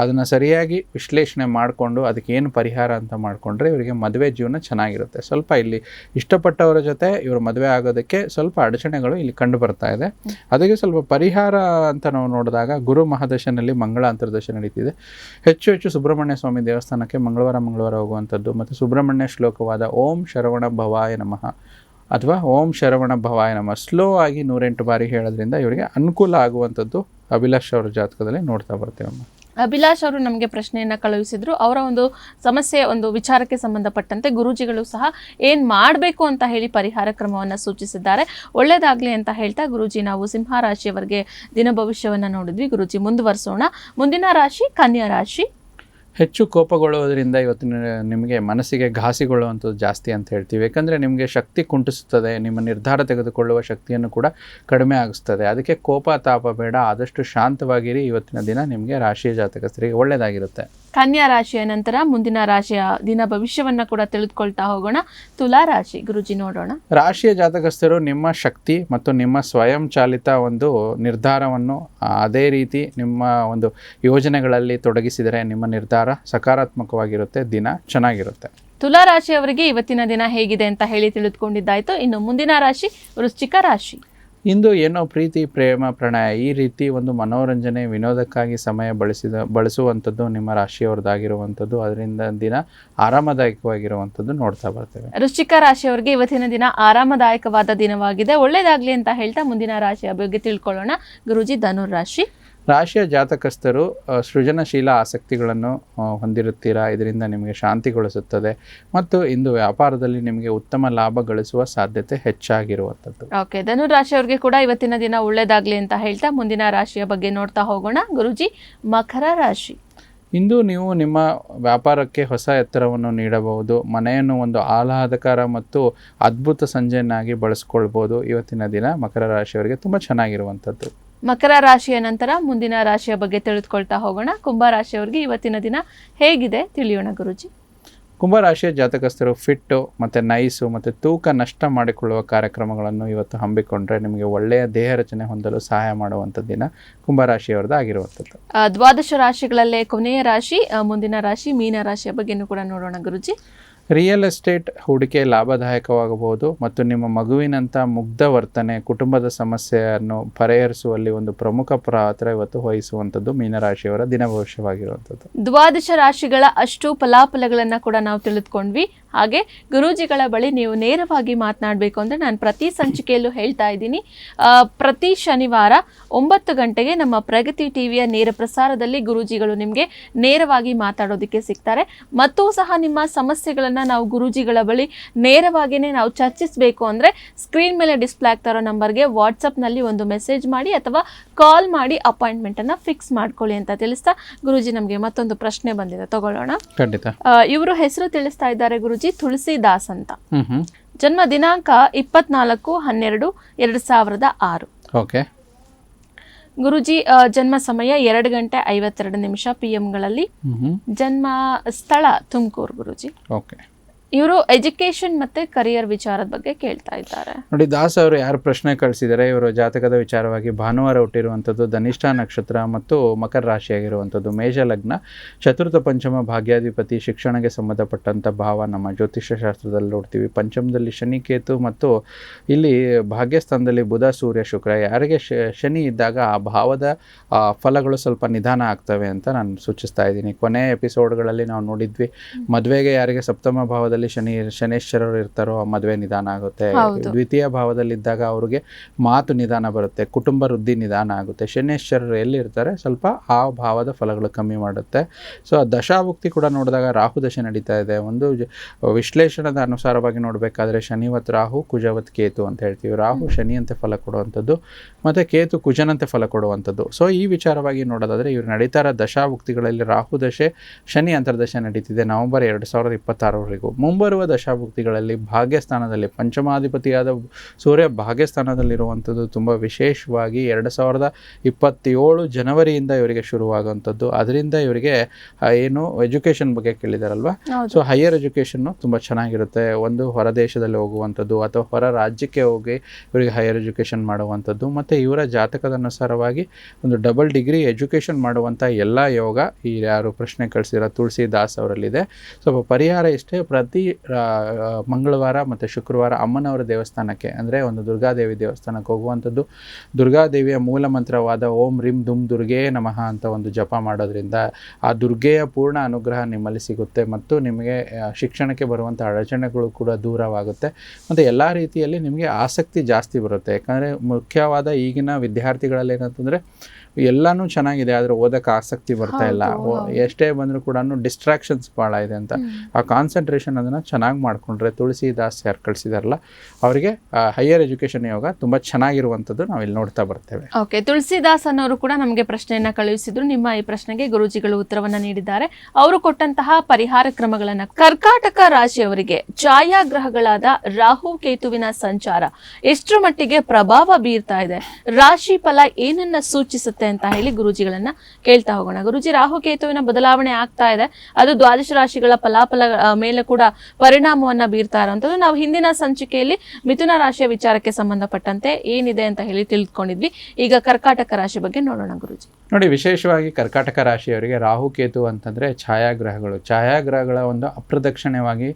ಅದನ್ನು ಸರಿಯಾಗಿ ವಿಶ್ಲೇಷಣೆ ಮಾಡಿಕೊಂಡು ಅದಕ್ಕೆ ಏನು ಪರಿಹಾರ ಅಂತ ಮಾಡಿಕೊಂಡ್ರೆ ಇವರಿಗೆ ಮದುವೆ ಜೀವನ ಚೆನ್ನಾಗಿರುತ್ತೆ. ಸ್ವಲ್ಪ ಇಲ್ಲಿ ಇಷ್ಟಪಟ್ಟವರ ಜೊತೆ ಇವರು ಮದುವೆ ಆಗೋದಕ್ಕೆ ಸ್ವಲ್ಪ ಅಡಚಣೆಗಳು ಇಲ್ಲಿ ಕಂಡು ಬರ್ತಾ ಇದೆ. ಅದಕ್ಕೆ ಸ್ವಲ್ಪ ಪರಿಹಾರ ಅಂತ ನಾವು ನೋಡಿದಾಗ ಗುರು ಮಹಾದಶನಲ್ಲಿ ಮಂಗಳ ಅಂತರ್ದಶ ನಡೀತಿದೆ. ಹೆಚ್ಚು ಹೆಚ್ಚು ಸುಬ್ರಹ್ಮಣ್ಯ ಸ್ವಾಮಿ ದೇವಸ್ಥಾನಕ್ಕೆ ಮಂಗಳವಾರ ಮಂಗಳವಾರ ಹೋಗುವಂಥದ್ದು ಮತ್ತು ಸುಬ್ರಹ್ಮಣ್ಯ ಶ್ಲೋಕವಾದ ಓಂ ಶರವಣ ಭವಾಯ ನಮಃ ಅಥವಾ ಓಂ ಶರವಣ ಭವಾಯ ನಮಃ ಸ್ಲೋ ಆಗಿ ನೂರೆಂಟು ಬಾರಿ ಹೇಳೋದ್ರಿಂದ ಇವರಿಗೆ ಅನುಕೂಲ ಆಗುವಂಥದ್ದು ಅಭಿಲಾಷ್ ಅವರ ಜಾತಕದಲ್ಲಿ ನೋಡ್ತಾ ಬರ್ತೀವಮ್ಮ ಅಭಿಲಾಷ್ ಅವರು ನಮಗೆ ಪ್ರಶ್ನೆಯನ್ನು ಕಳುಹಿಸಿದ್ರು. ಅವರ ಒಂದು ಸಮಸ್ಯೆ, ಒಂದು ವಿಚಾರಕ್ಕೆ ಸಂಬಂಧಪಟ್ಟಂತೆ ಗುರೂಜಿಗಳು ಸಹ ಏನು ಮಾಡಬೇಕು ಅಂತ ಹೇಳಿ ಪರಿಹಾರ ಕ್ರಮವನ್ನು ಸೂಚಿಸಿದ್ದಾರೆ. ಒಳ್ಳೇದಾಗಲಿ ಅಂತ ಹೇಳ್ತಾ ಗುರುಜಿ, ನಾವು ಸಿಂಹ ರಾಶಿಯವರಿಗೆ ದಿನ ಭವಿಷ್ಯವನ್ನು ನೋಡಿದ್ವಿ. ಗುರುಜಿ, ಮುಂದುವರಿಸೋಣ. ಮುಂದಿನ ರಾಶಿ, ಕನ್ಯಾ ರಾಶಿ. ಹೆಚ್ಚು ಕೋಪಗೊಳ್ಳುವುದರಿಂದ ಇವತ್ತಿನ ನಿಮಗೆ ಮನಸ್ಸಿಗೆ ಘಾಸಿಗೊಳ್ಳುವಂಥದ್ದು ಜಾಸ್ತಿ ಅಂತ ಹೇಳ್ತೀವಿ. ಯಾಕಂದರೆ ನಿಮಗೆ ಶಕ್ತಿ ಕುಂಟಿಸುತ್ತದೆ ನಿಮ್ಮ ನಿರ್ಧಾರ ತೆಗೆದುಕೊಳ್ಳುವ ಶಕ್ತಿಯನ್ನು ಕೂಡ ಕಡಿಮೆ ಆಗಿಸ್ತದೆ. ಅದಕ್ಕೆ ಕೋಪ, ತಾಪ ಬೇಡ, ಆದಷ್ಟು ಶಾಂತವಾಗಿರಿ. ಇವತ್ತಿನ ದಿನ ನಿಮಗೆ ರಾಶಿಯ ಜಾತಕಸ್ಥರಿಗೆ ಒಳ್ಳೆಯದಾಗಿರುತ್ತೆ ಕನ್ಯಾ ರಾಶಿಯ ನಂತರ ಮುಂದಿನ ರಾಶಿಯ ದಿನ ಭವಿಷ್ಯವನ್ನ ಕೂಡ ತಿಳಿದುಕೊಳ್ತಾ ಹೋಗೋಣ. ತುಲಾ ರಾಶಿ ಗುರುಜಿ ನೋಡೋಣ. ರಾಶಿಯ ಜಾತಕಸ್ಥರು ನಿಮ್ಮ ಶಕ್ತಿ ಮತ್ತು ನಿಮ್ಮ ಸ್ವಯಂ ಚಾಲಿತ ಒಂದು ನಿರ್ಧಾರವನ್ನು ಅದೇ ರೀತಿ ನಿಮ್ಮ ಒಂದು ಯೋಜನೆಗಳಲ್ಲಿ ತೊಡಗಿಸಿದರೆ ನಿಮ್ಮ ನಿರ್ಧಾರ ಸಕಾರಾತ್ಮಕವಾಗಿರುತ್ತೆ ದಿನ ಚೆನ್ನಾಗಿರುತ್ತೆ. ತುಲಾ ರಾಶಿಯವರಿಗೆ ಇವತ್ತಿನ ದಿನ ಹೇಗಿದೆ ಅಂತ ಹೇಳಿ ತಿಳಿದುಕೊಂಡಿದ್ದಾಯ್ತು. ಇನ್ನು ಮುಂದಿನ ರಾಶಿ ವೃಶ್ಚಿಕ ರಾಶಿ. ಇಂದು ಏನೋ ಪ್ರೀತಿ, ಪ್ರೇಮ, ಪ್ರಣಯ ಈ ರೀತಿ ಒಂದು ಮನೋರಂಜನೆ ವಿನೋದಕ್ಕಾಗಿ ಸಮಯ ಬಳಸಿದ, ಬಳಸುವಂಥದ್ದು ನಿಮ್ಮ ರಾಶಿಯವ್ರದ್ದಾಗಿರುವಂಥದ್ದು. ಅದರಿಂದ ದಿನ ಆರಾಮದಾಯಕವಾಗಿರುವಂಥದ್ದು ನೋಡ್ತಾ ಬರ್ತೇವೆ. ವೃಶ್ಚಿಕ ರಾಶಿಯವರಿಗೆ ಇವತ್ತಿನ ದಿನ ಆರಾಮದಾಯಕವಾದ ದಿನವಾಗಿದೆ. ಒಳ್ಳೇದಾಗಲಿ ಅಂತ ಹೇಳ್ತಾ ಮುಂದಿನ ರಾಶಿಯ ಬಗ್ಗೆ ತಿಳ್ಕೊಳ್ಳೋಣ. ಗುರುಜಿ ಧನುರ್ ರಾಶಿ. ರಾಶಿಯ ಜಾತಕಸ್ಥರು ಸೃಜನಶೀಲ ಆಸಕ್ತಿಗಳನ್ನು ಹೊಂದಿರುತ್ತೀರಾ? ಇದರಿಂದ ನಿಮಗೆ ಶಾಂತಿಗೊಳಿಸುತ್ತದೆ ಮತ್ತು ಇಂದು ವ್ಯಾಪಾರದಲ್ಲಿ ನಿಮಗೆ ಉತ್ತಮ ಲಾಭ ಗಳಿಸುವ ಸಾಧ್ಯತೆ ಹೆಚ್ಚಾಗಿರುವಂಥದ್ದು. ಓಕೆ ಧನು ರಾಶಿಯವರಿಗೆ ಕೂಡ ಇವತ್ತಿನ ದಿನ ಒಳ್ಳೇದಾಗಲಿ ಅಂತ ಹೇಳ್ತಾ ಮುಂದಿನ ರಾಶಿಯ ಬಗ್ಗೆ ನೋಡ್ತಾ ಹೋಗೋಣ. ಗುರುಜಿ ಮಕರ ರಾಶಿ. ಇಂದು ನೀವು ನಿಮ್ಮ ವ್ಯಾಪಾರಕ್ಕೆ ಹೊಸ ಎತ್ತರವನ್ನು ನೀಡಬಹುದು ಮನೆಯನ್ನು ಒಂದು ಆಹ್ಲಾದಕರ ಮತ್ತು ಅದ್ಭುತ ಸಂಜೆಯನ್ನಾಗಿ ಬಳಸ್ಕೊಳ್ಬೋದು. ಇವತ್ತಿನ ದಿನ ಮಕರ ರಾಶಿಯವರಿಗೆ ತುಂಬ ಚೆನ್ನಾಗಿರುವಂಥದ್ದು. ಮಕರ ರಾಶಿಯ ನಂತರ ಮುಂದಿನ ರಾಶಿಯ ಬಗ್ಗೆ ತಿಳಿದುಕೊಳ್ತಾ ಹೋಗೋಣ. ಕುಂಭ ರಾಶಿಯವರಿಗೆ ಇವತ್ತಿನ ದಿನ ಹೇಗಿದೆ ತಿಳಿಯೋಣ ಗುರುಜಿ? ಕುಂಭರಾಶಿಯ ಜಾತಕಸ್ಥರು ಫಿಟ್ಟು ಮತ್ತು ನೈಸು ಮತ್ತು ತೂಕ ನಷ್ಟ ಮಾಡಿಕೊಳ್ಳುವ ಕಾರ್ಯಕ್ರಮಗಳನ್ನು ಇವತ್ತು ಹಮ್ಮಿಕೊಂಡ್ರೆ ನಿಮಗೆ ಒಳ್ಳೆಯ ದೇಹ ರಚನೆ ಹೊಂದಲು ಸಹಾಯ ಮಾಡುವಂಥ ದಿನ ಕುಂಭರಾಶಿಯವರದ್ದು ಆಗಿರುವಂಥದ್ದು ದ್ವಾದಶ ರಾಶಿಗಳಲ್ಲೇ ಕೊನೆಯ ರಾಶಿ ಮುಂದಿನ ರಾಶಿ ಮೀನ ರಾಶಿಯ ಬಗ್ಗೆನೂ ಕೂಡ ನೋಡೋಣ ಗುರುಜಿ. ರಿಯಲ್ ಎಸ್ಟೇಟ್ ಹೂಡಿಕೆ ಲಾಭದಾಯಕವಾಗಬಹುದು ಮತ್ತು ನಿಮ್ಮ ಮಗುವಿನಂಥ ಮುಗ್ಧ ವರ್ತನೆ, ಕುಟುಂಬದ ಸಮಸ್ಯೆಯನ್ನು ಪರಿಹರಿಸುವಲ್ಲಿ ಒಂದು ಪ್ರಮುಖ ಪಾತ್ರ ಇವತ್ತು ವಹಿಸುವಂಥದ್ದು ಮೀನರಾಶಿಯವರ ದಿನ ಭವಿಷ್ಯವಾಗಿರುವಂಥದ್ದು ದ್ವಾದಶ ರಾಶಿಗಳ ಅಷ್ಟು ಫಲಾಫಲಗಳನ್ನು ಕೂಡ ನಾವು ತಿಳಿದುಕೊಂಡ್ವಿ. ಹಾಗೆ ಗುರೂಜಿಗಳ ಬಳಿ ನೀವು ನೇರವಾಗಿ ಮಾತನಾಡಬೇಕು ಅಂದ್ರೆ ನಾನು ಪ್ರತಿ ಸಂಚಿಕೆಯಲ್ಲೂ ಹೇಳ್ತಾ ಇದ್ದೀನಿ. ಪ್ರತಿ ಶನಿವಾರ ಒಂಬತ್ತು ಗಂಟೆಗೆ ನಮ್ಮ ಪ್ರಗತಿ ಟಿವಿಯ ನೇರ ಪ್ರಸಾರದಲ್ಲಿ ಗುರೂಜಿಗಳು ನಿಮಗೆ ನೇರವಾಗಿ ಮಾತಾಡೋದಕ್ಕೆ ಸಿಗ್ತಾರೆ. ಮತ್ತು ಸಹ ನಿಮ್ಮ ಸಮಸ್ಯೆಗಳನ್ನು ನಾವು ಗುರೂಜಿಗಳ ಬಳಿ ನೇರವಾಗಿಯೇ ನಾವು ಚರ್ಚಿಸಬೇಕು ಅಂದ್ರೆ ಸ್ಕ್ರೀನ್ ಮೇಲೆ ಡಿಸ್ಪ್ಲೇ ಆಗ್ತಾ ಇರೋ ನಂಬರ್ಗೆ ವಾಟ್ಸಪ್ನಲ್ಲಿ ಒಂದು ಮೆಸೇಜ್ ಮಾಡಿ ಅಥವಾ ಕಾಲ್ ಮಾಡಿ ಅಪಾಯಿಂಟ್ಮೆಂಟ್ ಅನ್ನ ಫಿಕ್ಸ್ ಮಾಡ್ಕೊಳ್ಳಿ ಅಂತ ತಿಳಿಸ್ತಾ ಗುರೂಜಿ ನಮಗೆ ಮತ್ತೊಂದು ಪ್ರಶ್ನೆ ಬಂದಿದೆ. ತಗೊಳ್ಳೋಣ. ಖಂಡಿತ. ಇವರು ಹೆಸರು ತಿಳಿಸ್ತಾ ಇದ್ದಾರೆ ಗುರುಜಿ. ತುಳಸಿದಾಸ್ ಅಂತ. ಜನ್ಮ ದಿನಾಂಕ ಇಪ್ಪತ್ನಾಲ್ಕು ಹನ್ನೆರಡು ಎರಡು ಸಾವಿರದ ಆರು. ಓಕೆ. ಗುರುಜಿ ಜನ್ಮ ಸಮಯ ಎರಡು ಗಂಟೆ ಐವತ್ತೆರಡು ನಿಮಿಷ ಪಿ ಎಂಗಳಲ್ಲಿ ಜನ್ಮ ಸ್ಥಳ ತುಮಕೂರು ಗುರುಜಿ. ಓಕೆ. ಇವರು ಎಜುಕೇಶನ್ ಮತ್ತೆ ಕರಿಯರ್ ವಿಚಾರದ ಬಗ್ಗೆ ಕೇಳ್ತಾ ಇದ್ದಾರೆ. ನೋಡಿ, ದಾಸ್ ಅವರು ಯಾರು ಪ್ರಶ್ನೆ ಕಳಿಸಿದ್ದಾರೆ ಇವರು ಜಾತಕದ ವಿಚಾರವಾಗಿ ಭಾನುವಾರ ಹುಟ್ಟಿರುವಂಥದ್ದು ಧನಿಷ್ಠ ನಕ್ಷತ್ರ ಮತ್ತು ಮಕರ ರಾಶಿಯಾಗಿರುವಂಥದ್ದು ಮೇಷ ಲಗ್ನ ಚತುರ್ಥ ಪಂಚಮ ಭಾಗ್ಯಾಧಿಪತಿ, ಶಿಕ್ಷಣಕ್ಕೆ ಸಂಬಂಧಪಟ್ಟಂಥ ಭಾವ ನಮ್ಮ ಜ್ಯೋತಿಷ್ಯ ಶಾಸ್ತ್ರದಲ್ಲಿ ನೋಡ್ತೀವಿ. ಪಂಚಮದಲ್ಲಿ ಶನಿ ಕೇತು ಮತ್ತು ಇಲ್ಲಿ ಭಾಗ್ಯಸ್ಥಾನದಲ್ಲಿ ಬುಧ, ಸೂರ್ಯ, ಶುಕ್ರ. ಯಾರಿಗೆ ಶನಿ ಇದ್ದಾಗ ಆ ಭಾವದ ಫಲಗಳು ಸ್ವಲ್ಪ ನಿಧಾನ ಆಗ್ತವೆ ಅಂತ ನಾನು ಸೂಚಿಸ್ತಾ ಇದ್ದೀನಿ. ಕೊನೆಯ ಎಪಿಸೋಡ್ಗಳಲ್ಲಿ ನಾವು ನೋಡಿದ್ವಿ. ಮದುವೆಗೆ ಯಾರಿಗೆ ಸಪ್ತಮ ಭಾವದಲ್ಲಿ ಶನಿ ಶನೇಶ್ವರರು ಇರ್ತಾರೋ ಆ ಮದುವೆ ನಿಧಾನ ಆಗುತ್ತೆ. ದ್ವಿತೀಯ ದ್ವಿತೀಯ ಭಾವದಲ್ಲಿದ್ದಾಗ ಅವ್ರಿಗೆ ಮಾತು ನಿಧಾನ ಬರುತ್ತೆ ಕುಟುಂಬ ವೃದ್ಧಿ ನಿಧಾನ ಆಗುತ್ತೆ. ಶನೇಶ್ವರರು ಎಲ್ಲಿ ಇರ್ತಾರೆ ಸ್ವಲ್ಪ ಆ ಭಾವದ ಫಲಗಳು ಕಮ್ಮಿ ಮಾಡುತ್ತೆ. ಸೊ ದಶಾಭುಕ್ತಿ ಕೂಡ ನೋಡಿದಾಗ ರಾಹು ದಶೆ ನಡೀತಾ ಇದೆ. ಒಂದು ವಿಶ್ಲೇಷಣದ ಅನುಸಾರವಾಗಿ ನೋಡಬೇಕಾದ್ರೆ ಶನಿವತ್ ರಾಹು ಕುಜವತ್ ಕೇತು ಅಂತ ಹೇಳ್ತೀವಿ. ರಾಹು ಶನಿಯಂತೆ ಫಲ ಕೊಡುವಂಥದ್ದು ಮತ್ತು ಕೇತು ಕುಜನಂತೆ ಫಲ ಕೊಡುವಂಥದ್ದು. ಸೊ ಈ ವಿಚಾರವಾಗಿ ನೋಡೋದಾದರೆ ಇವರು ನಡೀತಾರ ದಶಾಭುಕ್ತಿಗಳಲ್ಲಿ ರಾಹು ದಶೆ ಶನಿ ಅಂತರ್ದಶೆ ನಡೀತಿದೆ ನವೆಂಬರ್ ಎರಡು ಸಾವಿರದ ಇಪ್ಪತ್ತಾರವರೆಗೂ ಮುಂಬರುವ ದಶಾಭುಕ್ತಿಗಳಲ್ಲಿ ಭಾಗ್ಯಸ್ಥಾನದಲ್ಲಿ ಪಂಚಮಾಧಿಪತಿಯಾದ ಸೂರ್ಯ ಭಾಗ್ಯಸ್ಥಾನದಲ್ಲಿರುವಂಥದ್ದು ತುಂಬ ವಿಶೇಷವಾಗಿ ಎರಡು ಸಾವಿರದ ಇಪ್ಪತ್ತೇಳು ಜನವರಿಯಿಂದ ಇವರಿಗೆ ಶುರುವಾಗುವಂಥದ್ದು. ಅದರಿಂದ ಇವರಿಗೆ ಏನು ಎಜುಕೇಷನ್ ಬಗ್ಗೆ ಕೇಳಿದಾರಲ್ವಾ? ಸೊ ಹೈಯರ್ ಎಜುಕೇಷನ್ನು ತುಂಬ ಚೆನ್ನಾಗಿರುತ್ತೆ. ಒಂದು ಹೊರ ದೇಶದಲ್ಲಿ ಹೋಗುವಂಥದ್ದು ಅಥವಾ ಹೊರ ರಾಜ್ಯಕ್ಕೆ ಹೋಗಿ ಇವರಿಗೆ ಹೈಯರ್ ಎಜುಕೇಷನ್ ಮಾಡುವಂಥದ್ದು. ಮತ್ತು ಇವರ ಜಾತಕದ ಅನುಸಾರವಾಗಿ ಒಂದು ಡಬಲ್ ಡಿಗ್ರಿ ಎಜುಕೇಷನ್ ಮಾಡುವಂಥ ಎಲ್ಲ ಯೋಗ ಈ ಯಾರು ಪ್ರಶ್ನೆ ಕಳಿಸಿರೋ ತುಳಸಿ ದಾಸ್ ಅವರಲ್ಲಿದೆ. ಸ್ವಲ್ಪ ಪರಿಹಾರ ಇಷ್ಟೇ. ಪ್ರತಿ ಆ, ಮಂಗಳವಾರ ಮತ್ತು ಶುಕ್ರವಾರ ಅಮ್ಮನವರ ದೇವಸ್ಥಾನಕ್ಕೆ ಅಂದರೆ ಒಂದು ದುರ್ಗಾದೇವಿ ದೇವಸ್ಥಾನಕ್ಕೆ ಹೋಗುವಂಥದ್ದು. ದುರ್ಗಾದೇವಿಯ ಮೂಲ ಮಂತ್ರವಾದ ಓಂ ರಿಂ ದುಮ್ ದುರ್ಗೇ ನಮಃ ಅಂತ ಒಂದು ಜಪ ಮಾಡೋದ್ರಿಂದ ಆ ದುರ್ಗೆಯ ಪೂರ್ಣ ಅನುಗ್ರಹ ನಿಮ್ಮಲ್ಲಿ ಸಿಗುತ್ತೆ ಮತ್ತು ನಿಮಗೆ ಶಿಕ್ಷಣಕ್ಕೆ ಬರುವಂಥ ಅಡಚಣೆಗಳು ಕೂಡ ದೂರವಾಗುತ್ತೆ. ಮತ್ತು ಎಲ್ಲ ರೀತಿಯಲ್ಲಿ ನಿಮಗೆ ಆಸಕ್ತಿ ಜಾಸ್ತಿ ಬರುತ್ತೆ. ಯಾಕಂದರೆ ಮುಖ್ಯವಾದ ಈಗಿನ ವಿದ್ಯಾರ್ಥಿಗಳಲ್ಲಿ ಏನಂತಂದರೆ ಎಲ್ಲನೂ ಚೆನ್ನಾಗಿದೆ ಆದರೆ ಓದಕ್ಕೆ ಆಸಕ್ತಿ ಬರ್ತಾ ಇಲ್ಲ. ಎಷ್ಟೇ ಬಂದರೂ ಕೂಡ ಡಿಸ್ಟ್ರಾಕ್ಷನ್ಸ್ ಭಾಳ ಇದೆ ಅಂತ. ಆ ಕಾನ್ಸಂಟ್ರೇಷನ್ ಅದನ್ನು ಚೆನ್ನಾಗಿ ಮಾಡಿಕೊಂಡ್ರೆ ತುಳಸಿ ದಾಸ್ ಯಾರು ಕಳಿಸಿದಾರಲ್ಲ, ಅವರಿಗೆ ಹೈಯರ್ ಎಜುಕೇಷನ್ ಯೋಗ ತುಂಬ ಚೆನ್ನಾಗಿರುವಂಥದ್ದು ನಾವು ಇಲ್ಲಿ ನೋಡ್ತಾ ಬರ್ತೇವೆ. ಓಕೆ ತುಳಸಿದಾಸ್ ಅನ್ನೋರು ಕೂಡ ನಮಗೆ ಪ್ರಶ್ನೆಯನ್ನು ಕಳುಹಿಸಿದ್ರು. ನಿಮ್ಮ ಈ ಪ್ರಶ್ನೆಗೆ ಗುರುಜಿಗಳು ಉತ್ತರವನ್ನು ನೀಡಿದ್ದಾರೆ. ಅವರು ಕೊಟ್ಟಂತಹ ಪರಿಹಾರ ಕ್ರಮಗಳನ್ನು ಕರ್ಕಾಟಕ ರಾಶಿಯವರಿಗೆ ಛಾಯಾಗ್ರಹಗಳಾದ ರಾಹು ಕೇತುವಿನ ಸಂಚಾರ ಎಷ್ಟರ ಮಟ್ಟಿಗೆ ಪ್ರಭಾವ ಬೀರ್ತಾ ಇದೆ, ರಾಶಿ ಫಲ ಏನನ್ನ ಸೂಚಿಸುತ್ತೆ ಅಂತ ಹೇಳಿ ಗುರುಜಿಗಳನ್ನ ಕೇಳ್ತಾ ಹೋಗೋಣ. ಗುರುಜಿ, ರಾಹು ಕೇತುವಿನ ಬದಲಾವಣೆ ಆಗ್ತಾ ಇದೆ. ಅದು ದ್ವಾದಶ ರಾಶಿಗಳ ಫಲಾಫಲ ಮೇಲೆ ಕೂಡ ಪರಿಣಾಮವನ್ನ ಬೀರ್ತಾ ಇರುವಂತದ್ದು ನಾವು ಹಿಂದಿನ ಸಂಚಿಕೆಯಲ್ಲಿ ಮಿಥುನ ರಾಶಿಯ ವಿಚಾರಕ್ಕೆ ಸಂಬಂಧಪಟ್ಟಂತೆ ಏನಿದೆ ಅಂತ ಹೇಳಿ ತಿಳಿದುಕೊಂಡಿದ್ವಿ. ಈಗ ಕರ್ಕಾಟಕ ರಾಶಿ ಬಗ್ಗೆ ನೋಡೋಣ ಗುರುಜಿ. ನೋಡಿ ವಿಶೇಷವಾಗಿ ಕರ್ಕಾಟಕ ರಾಶಿಯವರಿಗೆ ರಾಹು ಕೇತು ಅಂತಂದರೆ ಛಾಯಾಗ್ರಹಗಳು. ಛಾಯಾಗ್ರಹಗಳ ಒಂದು ಅಪ್ರದಕ್ಷಿಣವಾಗಿ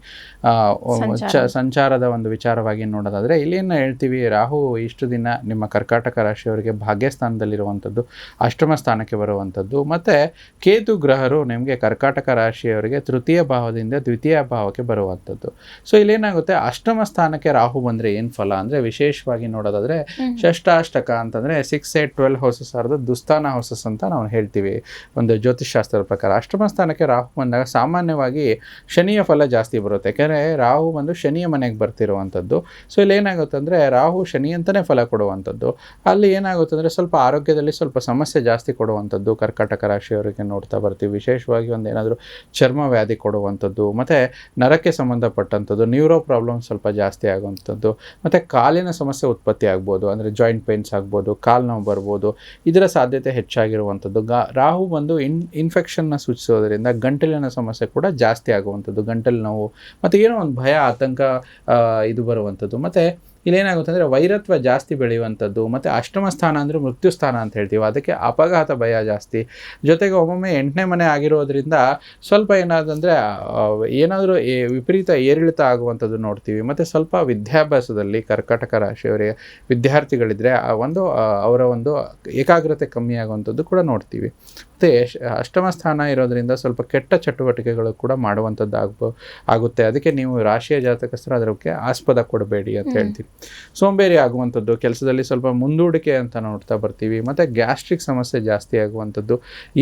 ಸಂಚಾರದ ಒಂದು ವಿಚಾರವಾಗಿ ನೋಡೋದಾದರೆ ಇಲ್ಲೇನು ಹೇಳ್ತೀವಿ ರಾಹು ಇಷ್ಟು ದಿನ ನಿಮ್ಮ ಕರ್ಕಾಟಕ ರಾಶಿಯವರಿಗೆ ಭಾಗ್ಯಸ್ಥಾನದಲ್ಲಿರುವಂಥದ್ದು ಅಷ್ಟಮ ಸ್ಥಾನಕ್ಕೆ ಬರುವಂಥದ್ದು ಮತ್ತು ಕೇತು ಗ್ರಹರು ನಿಮಗೆ ಕರ್ಕಾಟಕ ರಾಶಿಯವರಿಗೆ ತೃತೀಯ ಭಾವದಿಂದ ದ್ವಿತೀಯ ಭಾವಕ್ಕೆ ಬರುವಂಥದ್ದು. ಸೊ ಇಲ್ಲೇನಾಗುತ್ತೆ ಅಷ್ಟಮ ಸ್ಥಾನಕ್ಕೆ ರಾಹು ಬಂದರೆ ಏನು ಫಲ? ಅಂದರೆ ವಿಶೇಷವಾಗಿ ನೋಡೋದಾದರೆ ಷಷ್ಟಾಷ್ಟಕ ಅಂತಂದರೆ ಸಿಕ್ಸ್ ಏಟ್ ಟ್ವೆಲ್ ಹೌಸಸ್ ಅರ್ಧ ದುಸ್ತಾನ ದುಸ್ಥಾನ ಹೌಸಸ್ ಅಂತ ನಾವು ಹೇಳ್ತೀವಿ. ಒಂದು ಜ್ಯೋತಿಷ್ಶಾಸ್ತ್ರದ ಪ್ರಕಾರ ಅಷ್ಟಮ ಸ್ಥಾನಕ್ಕೆ ರಾಹು ಬಂದಾಗ ಸಾಮಾನ್ಯವಾಗಿ ಶನಿಯ ಫಲ ಜಾಸ್ತಿ ಬರುತ್ತೆ. ಯಾಕೆಂದರೆ ರಾಹು ಬಂದು ಶನಿಯ ಮನೆಗೆ ಬರ್ತಿರುವಂಥದ್ದು. ಸೊ, ಇಲ್ಲಿ ಏನಾಗುತ್ತೆ ಅಂದರೆ ರಾಹು ಶನಿ ಅಂತಲೇ ಫಲ ಕೊಡುವಂಥದ್ದು. ಅಲ್ಲಿ ಏನಾಗುತ್ತೆ ಅಂದರೆ ಸ್ವಲ್ಪ ಆರೋಗ್ಯದಲ್ಲಿ ಸ್ವಲ್ಪ ಸಮಸ್ಯೆ ಜಾಸ್ತಿ ಕೊಡುವಂಥದ್ದು. ಕರ್ಕಾಟಕ ರಾಶಿಯವರಿಗೆ ನೋಡ್ತಾ ಬರ್ತೀವಿ. ವಿಶೇಷವಾಗಿ ಒಂದು ಏನಾದರೂ ಚರ್ಮ ವ್ಯಾಧಿ ಕೊಡುವಂಥದ್ದು. ಮತ್ತು ನರಕ್ಕೆ ಸಂಬಂಧಪಟ್ಟಂಥದ್ದು. ನ್ಯೂರೋ ಪ್ರಾಬ್ಲಮ್ ಸ್ವಲ್ಪ ಜಾಸ್ತಿ ಆಗುವಂಥದ್ದು. ಮತ್ತು ಕಾಲಿನ ಸಮಸ್ಯೆ ಉತ್ಪತ್ತಿ ಆಗ್ಬೋದು. ಅಂದರೆ ಜಾಯಿಂಟ್ ಪೇನ್ಸ್ ಆಗ್ಬೋದು, ಕಾಲು ನೋವು ಬರ್ಬೋದು. ಇದರ ಸಾಧ್ಯತೆ ಹೆಚ್ಚಾಗಿರುವಂಥದ್ದು ಗ, ರಾಹು ಬಂದು ಇನ್ ಇನ್ಫೆಕ್ಷನ್ನ ಸೂಚಿಸೋದ್ರಿಂದ ಗಂಟಲಿನ ಸಮಸ್ಯೆ ಕೂಡ ಜಾಸ್ತಿ ಆಗುವಂಥದ್ದು. ಗಂಟಲು ನೋವು, ಮತ್ತು ಏನೋ ಒಂದು ಭಯ, ಆತಂಕ ಇದು ಬರುವಂಥದ್ದು. ಮತ್ತು ಇಲ್ಲೇನಾಗುತ್ತೆ ಅಂದರೆ ವೈರತ್ವ ಜಾಸ್ತಿ ಬೆಳೆಯುವಂಥದ್ದು, ಮತ್ತು ಅಷ್ಟಮ ಸ್ಥಾನ ಅಂದರೆ ಮೃತ್ಯು ಸ್ಥಾನ ಅಂತ ಹೇಳ್ತೀವಿ. ಅದಕ್ಕೆ ಅಪಘಾತ ಭಯ ಜಾಸ್ತಿ. ಜೊತೆಗೆ ಒಮ್ಮೊಮ್ಮೆ ಎಂಟನೇ ಮನೆ ಆಗಿರೋದ್ರಿಂದ ಸ್ವಲ್ಪ ಏನಾದಂದರೆ ಏನಾದರೂ ವಿಪರೀತ ಏರಿಳಿತ ಆಗುವಂಥದ್ದು ನೋಡ್ತೀವಿ. ಮತ್ತು ಸ್ವಲ್ಪ ವಿದ್ಯಾಭ್ಯಾಸದಲ್ಲಿ ಕರ್ಕಾಟಕ ರಾಶಿಯವರಿಗೆ ವಿದ್ಯಾರ್ಥಿಗಳಿದ್ದರೆ ಒಂದು ಅವರ ಒಂದು ಏಕಾಗ್ರತೆ ಕಮ್ಮಿ ಆಗುವಂಥದ್ದು ಕೂಡ ನೋಡ್ತೀವಿ. ಮತ್ತು ಅಷ್ಟಮ ಸ್ಥಾನ ಇರೋದ್ರಿಂದ ಸ್ವಲ್ಪ ಕೆಟ್ಟ ಚಟುವಟಿಕೆಗಳು ಕೂಡ ಮಾಡುವಂಥದ್ದು ಆಗ್ಬೋ ಆಗುತ್ತೆ. ಅದಕ್ಕೆ ನೀವು ರಾಶಿಯ ಜಾತಕಸ್ಥರು ಅದಕ್ಕೆ ಆಸ್ಪದ ಕೊಡಬೇಡಿ ಅಂತ ಹೇಳ್ತೀವಿ. ಸೋಂಬೇರಿ ಆಗುವಂಥದ್ದು ಕೆಲಸದಲ್ಲಿ ಸ್ವಲ್ಪ ಮುಂದೂಡಿಕೆ ಅಂತ ನೋಡ್ತಾ ಬರ್ತೀವಿ. ಮತ್ತು ಗ್ಯಾಸ್ಟ್ರಿಕ್ ಸಮಸ್ಯೆ ಜಾಸ್ತಿ ಆಗುವಂಥದ್ದು.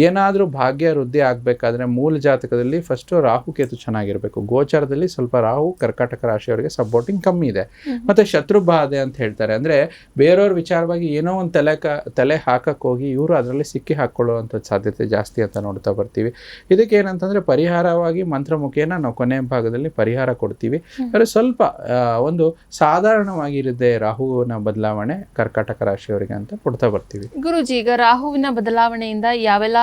ಏನಾದರೂ ಭಾಗ್ಯ ವೃದ್ಧಿ ಆಗಬೇಕಾದ್ರೆ ಮೂಲ ಜಾತಕದಲ್ಲಿ ಫಸ್ಟು ರಾಹು ಕೇತು ಚೆನ್ನಾಗಿರಬೇಕು. ಗೋಚಾರದಲ್ಲಿ ಸ್ವಲ್ಪ ರಾಹು ಕರ್ಕಾಟಕ ರಾಶಿಯವರಿಗೆ ಸಪೋರ್ಟಿಂಗ್ ಕಮ್ಮಿ ಇದೆ. ಮತ್ತು ಶತ್ರು ಬಾಧೆ ಅಂತ ಹೇಳ್ತಾರೆ. ಅಂದರೆ ಬೇರೆಯವ್ರ ವಿಚಾರವಾಗಿ ಏನೋ ಒಂದು ತಲೆ ಕ ತಲೆ ಹಾಕಕ್ಕೆ ಹೋಗಿ ಇವರು ಅದರಲ್ಲಿ ಸಿಕ್ಕಿ ಹಾಕ್ಕೊಳ್ಳುವಂಥ ಸಾಧ್ಯತೆ ಸಾಧ್ಯತೆ ಜಾಸ್ತಿ ಅಂತ ನೋಡ್ತಾ ಬರ್ತೀವಿ. ಇದಕ್ಕೆ ಏನಂತಂದರೆ ಪರಿಹಾರವಾಗಿ ಮಂತ್ರಮುಖೇನ ನಾವು ಕೊನೆ ಭಾಗದಲ್ಲಿ ಪರಿಹಾರ ಕೊಡ್ತೀವಿ. ಆದರೆ ಸ್ವಲ್ಪ ಒಂದು ಸಾಧಾರಣವಾಗಿರುತ್ತೆ ರಾಹುವಿನ ಬದಲಾವಣೆ ಕರ್ಕಾಟಕ ರಾಶಿಯವರಿಗೆ ಅಂತ ಕೊಡ್ತಾ ಬರ್ತೀವಿ. ಗುರುಜಿ ಈಗ ರಾಹುವಿನ ಬದಲಾವಣೆಯಿಂದ ಯಾವೆಲ್ಲ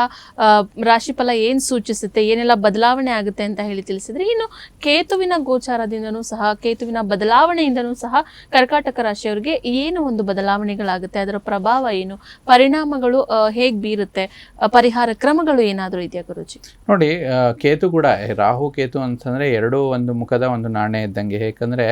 ರಾಶಿ ರಾಶಿಫಲ ಏನ್ ಸೂಚಿಸುತ್ತೆ ಏನೆಲ್ಲ ಬದಲಾವಣೆ ಆಗುತ್ತೆ ಅಂತ ಹೇಳಿ ತಿಳಿಸಿದ್ರೆ ಇನ್ನು ಕೇತುವಿನ ಗೋಚಾರದಿಂದನೂ ಸಹ ಕೇತುವಿನ ಬದಲಾವಣೆಯಿಂದನೂ ಸಹ ಕರ್ಕಾಟಕ ರಾಶಿಯವರಿಗೆ ಏನು ಒಂದು ಬದಲಾವಣೆಗಳಾಗುತ್ತೆ ಅದರ ಪ್ರಭಾವ ಏನು ಪರಿಣಾಮಗಳು ಹೇಗೆ ಬೀರುತ್ತೆ ಆ, ಪರಿಹಾರ ಕ್ರಮಗಳು ಏನಾದರೂ ಇದೆಯಾ ಗುರುಜಿ? ನೋಡಿ ಕೇತು ಕೂಡ ರಾಹು ಕೇತು ಅಂತಂದರೆ ಎರಡೂ ಒಂದು ಮುಖದ ಒಂದು ನಾಣ್ಯ ಇದ್ದಂಗೆ. ಏಕೆಂದರೆ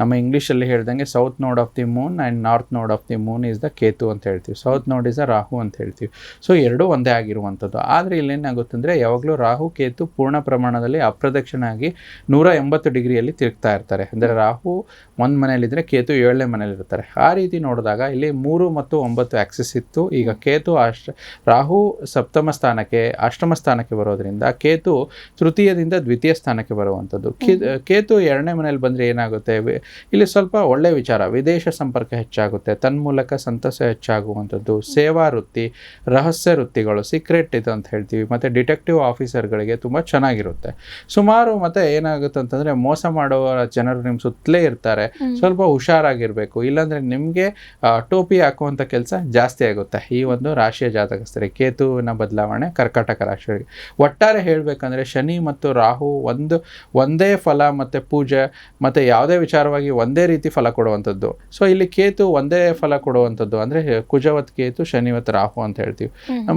ನಮ್ಮ ಇಂಗ್ಲೀಷಲ್ಲಿ ಹೇಳ್ದಂಗೆ south node of the moon and north node of the moon is the Ketu ಅಂತ ಹೇಳ್ತೀವಿ. ಸೌತ್ ನೋಡ್ ಇಸ್ ದ ರಾಹು ಅಂತ ಹೇಳ್ತೀವಿ. ಸೊ ಎರಡೂ ಒಂದೇ ಆಗಿರುವಂಥದ್ದು. ಆದರೆ ಇಲ್ಲೇನಾಗುತ್ತೆ ಅಂದರೆ ಯಾವಾಗಲೂ ರಾಹು ಕೇತು ಪೂರ್ಣ ಪ್ರಮಾಣದಲ್ಲಿ ಅಪ್ರದಕ್ಷಿಣಾಗಿ ನೂರ ಎಂಬತ್ತು ಡಿಗ್ರಿಯಲ್ಲಿ ತಿರುಗ್ತಾ ಇರ್ತಾರೆ. ಅಂದರೆ ರಾಹು ಒಂದು ಮನೇಲಿದ್ದರೆ ಕೇತು ಏಳನೇ ಮನೇಲಿ ಇರ್ತಾರೆ ಆ ರೀತಿ ನೋಡಿದಾಗ ಇಲ್ಲಿ ಮೂರು ಮತ್ತು ಒಂಬತ್ತು ಆಕ್ಸಿಸ್ ಇತ್ತು. ಈಗ ಕೇತು ಅಷ್ಟ, ರಾಹು ಸಪ್ತಮ ಸ್ಥಾನಕ್ಕೆ ಅಷ್ಟಮ ಸ್ಥಾನಕ್ಕೆ ಬರೋದ್ರಿಂದ ಕೇತು ತೃತೀಯದಿಂದ ದ್ವಿತೀಯ ಸ್ಥಾನಕ್ಕೆ ಬರುವಂಥದ್ದು. ಕೇ- ಕೇತು ಎರಡನೇ ಮನೇಲಿ ಬಂದರೆ ಏನಾಗುತ್ತೆ? ಇಲ್ಲಿ ಸ್ವಲ್ಪ ಒಳ್ಳೆ ವಿಚಾರ. ವಿದೇಶ ಸಂಪರ್ಕ ಹೆಚ್ಚಾಗುತ್ತೆ. ತನ್ಮೂಲಕ ಸಂತಸ ಹೆಚ್ಚಾಗುವಂಥದ್ದು. ಸೇವಾ ವೃತ್ತಿ ರಹಸ್ಯ ವೃತ್ತಿಗಳು ಸೀಕ್ರೆಟ್ ಇದು ಅಂತ ಹೇಳ್ತೀವಿ. ಮತ್ತು ಡಿಟೆಕ್ಟಿವ್ ಆಫೀಸರ್ಗಳಿಗೆ ತುಂಬ ಚೆನ್ನಾಗಿರುತ್ತೆ. ಸುಮಾರು ಮತ್ತೆ ಏನಾಗುತ್ತೆ ಅಂತಂದರೆ ಮೋಸ ಮಾಡುವ ಜನರು ನಿಮ್ಮ ಸುತ್ತಲೇ ಇರ್ತಾರೆ. ಸ್ವಲ್ಪ ಹುಷಾರಾಗಿರಬೇಕು. ಇಲ್ಲಾಂದರೆ ನಿಮಗೆ ಟೋಪಿ ಹಾಕುವಂಥ ಕೆಲಸ ಜಾಸ್ತಿ ಆಗುತ್ತೆ. ಈ ಒಂದು ರಾಶಿಯ ಜಾತಕಸ್ಥರಿಗೆ ಕೇತುವಿನ ಬದಲಾವಣೆ ಕರ್ಕಾಟಕ ರಾಶಿಯವರಿಗೆ. ಒಟ್ಟಾರೆ ಹೇಳಬೇಕಂದ್ರೆ ಶನಿ ಮತ್ತು ರಾಹು ಒಂದು ಒಂದೇ ಫಲ ಮತ್ತು ಪೂಜೆ ಮತ್ತು ಯಾವುದೇ ವಿಚಾರವಾಗಿ ಒಂದೇ ರೀತಿ ಫಲ ಕೊಡುವಂಥದ್ದು. ಸೊ ಇಲ್ಲಿ ಕೇತು ಒಂದೇ ಫಲ ಕೊಡುವಂಥದ್ದು ಅಂದರೆ ಕುಜವತ್ ಕೇತು ಶನಿವತ್ ರಾಹು ಅಂತ ಹೇಳ್ತೀವಿ.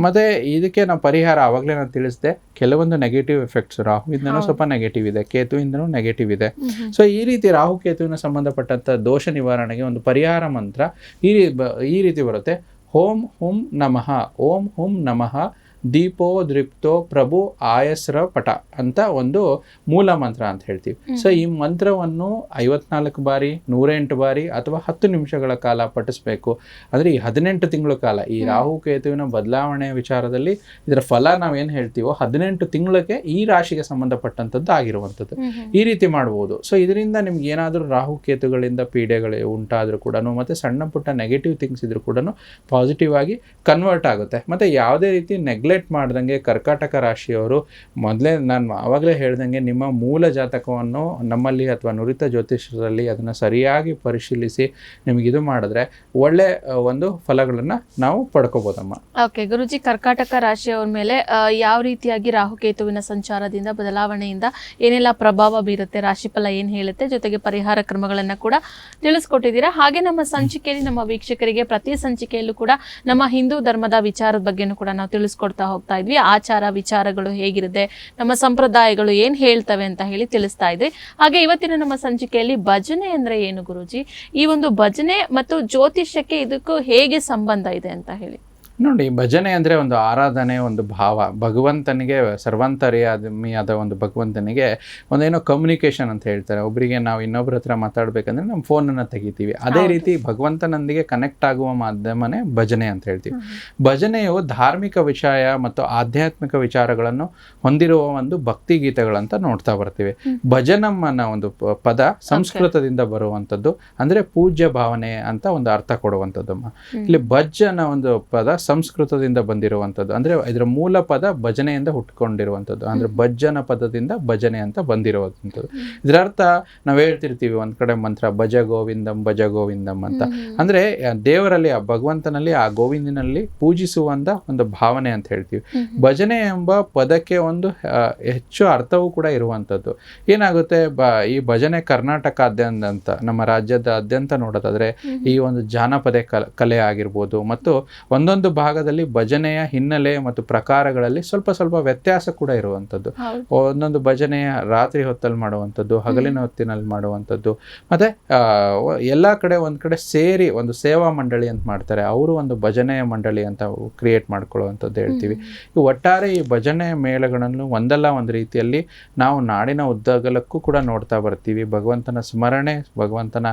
ಮತ್ತೆ ಇದಕ್ಕೆ ನಾವು ಪರಿಹಾರ ಆವಾಗಲೇ ನಾನು ತಿಳಿಸಿದೆ ಕೆಲವೊಂದು ನೆಗೆಟಿವ್ ಎಫೆಕ್ಟ್ಸ್ ರಾಹುವಿಂದನೂ ಸ್ವಲ್ಪ ನೆಗೆಟಿವ್ ಇದೆ ಕೇತುವಿಂದನೂ ನೆಗೆಟಿವ್ ಇದೆ. ಸೊ ಈ ರೀತಿ ರಾಹು ಕೇತುವಿನ ಸಂಬಂಧಪಟ್ಟಂಥ ದೋಷ ನಿವಾರಣೆಗೆ ಒಂದು ಪರಿಹಾರ ಮಂತ್ರ ಈ ಈ ರೀತಿ ಬರುತ್ತೆ. ಓಂ ಹುಂ ನಮಃ ಓಂ ಹುಂ ನಮಃ ದೀಪೋ ದೃಪ್ತೋ ಪ್ರಭು ಆಯಸ್ರ ಪಟ ಅಂತ ಒಂದು ಮೂಲ ಮಂತ್ರ ಅಂತ ಹೇಳ್ತೀವಿ. ಸೊ ಈ ಮಂತ್ರವನ್ನು ಐವತ್ನಾಲ್ಕು ಬಾರಿ ನೂರೆಂಟು ಬಾರಿ ಅಥವಾ ಹತ್ತು ನಿಮಿಷಗಳ ಕಾಲ ಪಠಿಸ್ಬೇಕು. ಅಂದರೆ ಈ ಹದಿನೆಂಟು ತಿಂಗಳ ಕಾಲ ಈ ರಾಹು ಕೇತುವಿನ ಬದಲಾವಣೆ ವಿಚಾರದಲ್ಲಿ ಇದರ ಫಲ ನಾವೇನು ಹೇಳ್ತೀವೋ ಹದಿನೆಂಟು ತಿಂಗಳಿಗೆ ಈ ರಾಶಿಗೆ ಸಂಬಂಧಪಟ್ಟಂಥದ್ದು ಆಗಿರುವಂಥದ್ದು. ಈ ರೀತಿ ಮಾಡ್ಬೋದು. ಸೊ ಇದರಿಂದ ನಿಮ್ಗೆ ಏನಾದರೂ ರಾಹು ಕೇತುಗಳಿಂದ ಪೀಡೆಗಳು ಉಂಟಾದರೂ ಕೂಡ ಮತ್ತು ಸಣ್ಣ ಪುಟ್ಟ ನೆಗೆಟಿವ್ ಥಿಂಗ್ಸ್ ಇದ್ರೂ ಕೂಡ ಪಾಸಿಟಿವ್ ಆಗಿ ಕನ್ವರ್ಟ್ ಆಗುತ್ತೆ. ಮತ್ತು ಯಾವುದೇ ರೀತಿ ನೆಗ್ಲೆಕ್ಟ್ ಮಾಡ್ದಂಗೆ ಕರ್ಕಾಟಕ ರಾಶಿಯವರು ಮೊದಲೇ ನಾನು ಆವಾಗಲೇ ಹೇಳ್ದಂಗೆ ನಿಮ್ಮ ಮೂಲ ಜಾತಕವನ್ನು ನಮ್ಮಲ್ಲಿ ಅಥವಾ ನುರಿತ ಜ್ಯೋತಿಷ್ಯರಲ್ಲಿ ಅದನ್ನು ಸರಿಯಾಗಿ ಪರಿಶೀಲಿಸಿ ನಿಮಗೆ ಇದು ಮಾಡಿದ್ರೆ ಒಳ್ಳೆ ಒಂದು ಫಲಗಳನ್ನು ನಾವು ಪಡ್ಕೋಬೋದಮ್ಮ. ಓಕೆ ಗುರುಜಿ, ಕರ್ಕಾಟಕ ರಾಶಿಯವರ ಮೇಲೆ ಯಾವ ರೀತಿಯಾಗಿ ರಾಹುಕೇತುವಿನ ಸಂಚಾರದಿಂದ, ಬದಲಾವಣೆಯಿಂದ ಏನೆಲ್ಲ ಪ್ರಭಾವ ಬೀರುತ್ತೆ, ರಾಶಿಫಲ ಏನು ಹೇಳುತ್ತೆ ಜೊತೆಗೆ ಪರಿಹಾರ ಕ್ರಮಗಳನ್ನ ಕೂಡ ತಿಳಿಸ್ಕೊಟ್ಟಿದ್ದೀರಾ? ಹಾಗೆ ನಮ್ಮ ಸಂಚಿಕೆಯಲ್ಲಿ ನಮ್ಮ ವೀಕ್ಷಕರಿಗೆ ಪ್ರತಿ ಸಂಚಿಕೆಯಲ್ಲೂ ಕೂಡ ನಮ್ಮ ಹಿಂದೂ ಧರ್ಮದ ವಿಚಾರದ ಬಗ್ಗೆನೂ ಕೂಡ ನಾವು ತಿಳಿಸ್ಕೊಡ್ತಾ ಹೋಗ್ತಾ ಇದ್ವಿ. ಆಚಾರ ವಿಚಾರಗಳು ಹೇಗಿರುತ್ತೆ, ನಮ್ಮ ಸಂಪ್ರದಾಯಗಳು ಏನ್ ಹೇಳ್ತವೆ ಅಂತ ಹೇಳಿ ತಿಳಿಸ್ತಾ ಇದ್ವಿ. ಹಾಗೆ ಇವತ್ತಿನ ನಮ್ಮ ಸಂಚಿಕೆಯಲ್ಲಿ ಭಜನೆ ಅಂದ್ರೆ ಏನು ಗುರುಜಿ? ಈ ಒಂದು ಭಜನೆ ಮತ್ತು ಜ್ಯೋತಿಷ್ಯಕ್ಕೆ ಇದಕ್ಕೂ ಹೇಗೆ ಸಂಬಂಧ ಇದೆ ಅಂತ ಹೇಳಿ. ನೋಡಿ ಭಜನೆ ಅಂದರೆ ಒಂದು ಆರಾಧನೆ ಒಂದು ಭಾವ. ಭಗವಂತನಿಗೆ ಸರ್ವಾಂತರ್ಯಾದಮಿಯಾದ ಒಂದು ಭಗವಂತನಿಗೆ ಒಂದೇನೋ ಕಮ್ಯುನಿಕೇಷನ್ ಅಂತ ಹೇಳ್ತಾರೆ. ಒಬ್ಬರಿಗೆ ನಾವು ಇನ್ನೊಬ್ಬರ ಹತ್ರ ಮಾತಾಡಬೇಕಂದ್ರೆ ನಮ್ಮ ಫೋನನ್ನು ತೆಗಿತೀವಿ. ಅದೇ ರೀತಿ ಭಗವಂತನೊಂದಿಗೆ ಕನೆಕ್ಟ್ ಆಗುವ ಮಾಧ್ಯಮನೇ ಭಜನೆ ಅಂತ ಹೇಳ್ತೀವಿ. ಭಜನೆಯು ಧಾರ್ಮಿಕ ವಿಷಯ ಮತ್ತು ಆಧ್ಯಾತ್ಮಿಕ ವಿಚಾರಗಳನ್ನು ಹೊಂದಿರುವ ಒಂದು ಭಕ್ತಿ ಗೀತೆಗಳಂತ ನೋಡ್ತಾ ಬರ್ತೀವಿ. ಭಜನಂ ಅನ್ನೋ ಒಂದು ಪದ ಸಂಸ್ಕೃತದಿಂದ ಬರುವಂಥದ್ದು ಅಂದರೆ ಪೂಜ್ಯ ಭಾವನೆ ಅಂತ ಒಂದು ಅರ್ಥ ಕೊಡುವಂಥದ್ದಮ್ಮ ಇಲ್ಲಿ ಭಜ್ ಅನ್ನೋ ಒಂದು ಪದ ಸಂಸ್ಕೃತದಿಂದ ಬಂದಿರುವಂಥದ್ದು. ಅಂದರೆ ಇದರ ಮೂಲ ಪದ ಭಜನೆಯಿಂದ ಹುಟ್ಕೊಂಡಿರುವಂಥದ್ದು. ಅಂದರೆ ಭಜನ ಪದದಿಂದ ಭಜನೆ ಅಂತ ಬಂದಿರುವಂಥದ್ದು. ಇದರ ಅರ್ಥ ನಾವು ಹೇಳ್ತಿರ್ತೀವಿ ಒಂದು ಕಡೆ ಮಂತ್ರ ಭಜ ಗೋವಿಂದಂ ಭಜ ಗೋವಿಂದಂ ಅಂತ. ಅಂದ್ರೆ ದೇವರಲ್ಲಿ ಆ ಭಗವಂತನಲ್ಲಿ ಆ ಗೋವಿಂದನಲ್ಲಿ ಪೂಜಿಸುವಂತ ಒಂದು ಭಾವನೆ ಅಂತ ಹೇಳ್ತೀವಿ. ಭಜನೆ ಎಂಬ ಪದಕ್ಕೆ ಒಂದು ಹೆಚ್ಚು ಅರ್ಥವೂ ಕೂಡ ಇರುವಂಥದ್ದು. ಏನಾಗುತ್ತೆ ಬ ಈ ಭಜನೆ ಕರ್ನಾಟಕದಾದ್ಯಂತ ನಮ್ಮ ರಾಜ್ಯದ ರಾಜ್ಯದಾದ್ಯಂತ ನೋಡೋದಾದ್ರೆ ಈ ಒಂದು ಜಾನಪದ ಕಲೆ ಆಗಿರ್ಬೋದು ಮತ್ತು ಒಂದೊಂದು ಭಾಗದಲ್ಲಿ ಭಜನೆಯ ಹಿನ್ನೆಲೆ ಮತ್ತು ಪ್ರಕಾರಗಳಲ್ಲಿ ಸ್ವಲ್ಪ ಸ್ವಲ್ಪ ವ್ಯತ್ಯಾಸ ಕೂಡ ಇರುವಂಥದ್ದು. ಒಂದೊಂದು ಭಜನೆಯ ರಾತ್ರಿ ಹೊತ್ತಲ್ಲಿ ಮಾಡುವಂಥದ್ದು ಹಗಲಿನ ಹೊತ್ತಿನಲ್ಲಿ ಮಾಡುವಂಥದ್ದು. ಮತ್ತೆ ಎಲ್ಲ ಕಡೆ ಒಂದು ಕಡೆ ಸೇರಿ ಒಂದು ಸೇವಾ ಮಂಡಳಿ ಅಂತ ಮಾಡ್ತಾರೆ. ಅವರು ಒಂದು ಭಜನೆಯ ಮಂಡಳಿ ಅಂತ ಕ್ರಿಯೇಟ್ ಮಾಡ್ಕೊಳ್ಳುವಂಥದ್ದು ಹೇಳ್ತೀವಿ. ಈ ಒಟ್ಟಾರೆ ಈ ಭಜನೆಯ ಮೇಳಗಳನ್ನು ಒಂದಲ್ಲ ಒಂದು ರೀತಿಯಲ್ಲಿ ನಾವು ನಾಡಿನ ಉದ್ದಗಲಕ್ಕೂ ಕೂಡ ನೋಡ್ತಾ ಬರ್ತೀವಿ. ಭಗವಂತನ ಸ್ಮರಣೆ ಭಗವಂತನ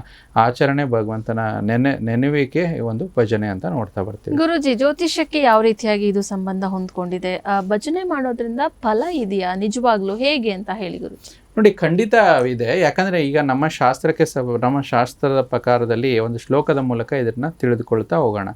ಆಚರಣೆ ಭಗವಂತನ ನೆನೆ ನೆನವಿಕೆ ಒಂದು ಭಜನೆ ಅಂತ ನೋಡ್ತಾ ಬರ್ತೀವಿ. ಗುರುಜಿ ಜ್ಯೋತಿಷ್ಯಕ್ಕೆ ಯಾವ ರೀತಿಯಾಗಿ ಇದು ಸಂಬಂಧ ಹೊಂದ್ಕೊಂಡಿದೆ? ಭಜನೆ ಮಾಡೋದ್ರಿಂದ ಫಲ ಇದೆಯಾ? ನಿಜವಾಗ್ಲೂ ಹೇಗೆ ಅಂತ ಹೇಳಿ ಗುರು ನೋಡಿ ಖಂಡಿತ ಇದೆ. ಯಾಕಂದ್ರೆ ಈಗ ನಮ್ಮ ಶಾಸ್ತ್ರಕ್ಕೆ ಸ ನಮ್ಮ ಶಾಸ್ತ್ರದ ಪ್ರಕಾರದಲ್ಲಿ ಒಂದು ಶ್ಲೋಕದ ಮೂಲಕ ಇದನ್ನ ತಿಳಿದುಕೊಳ್ತಾ ಹೋಗೋಣ.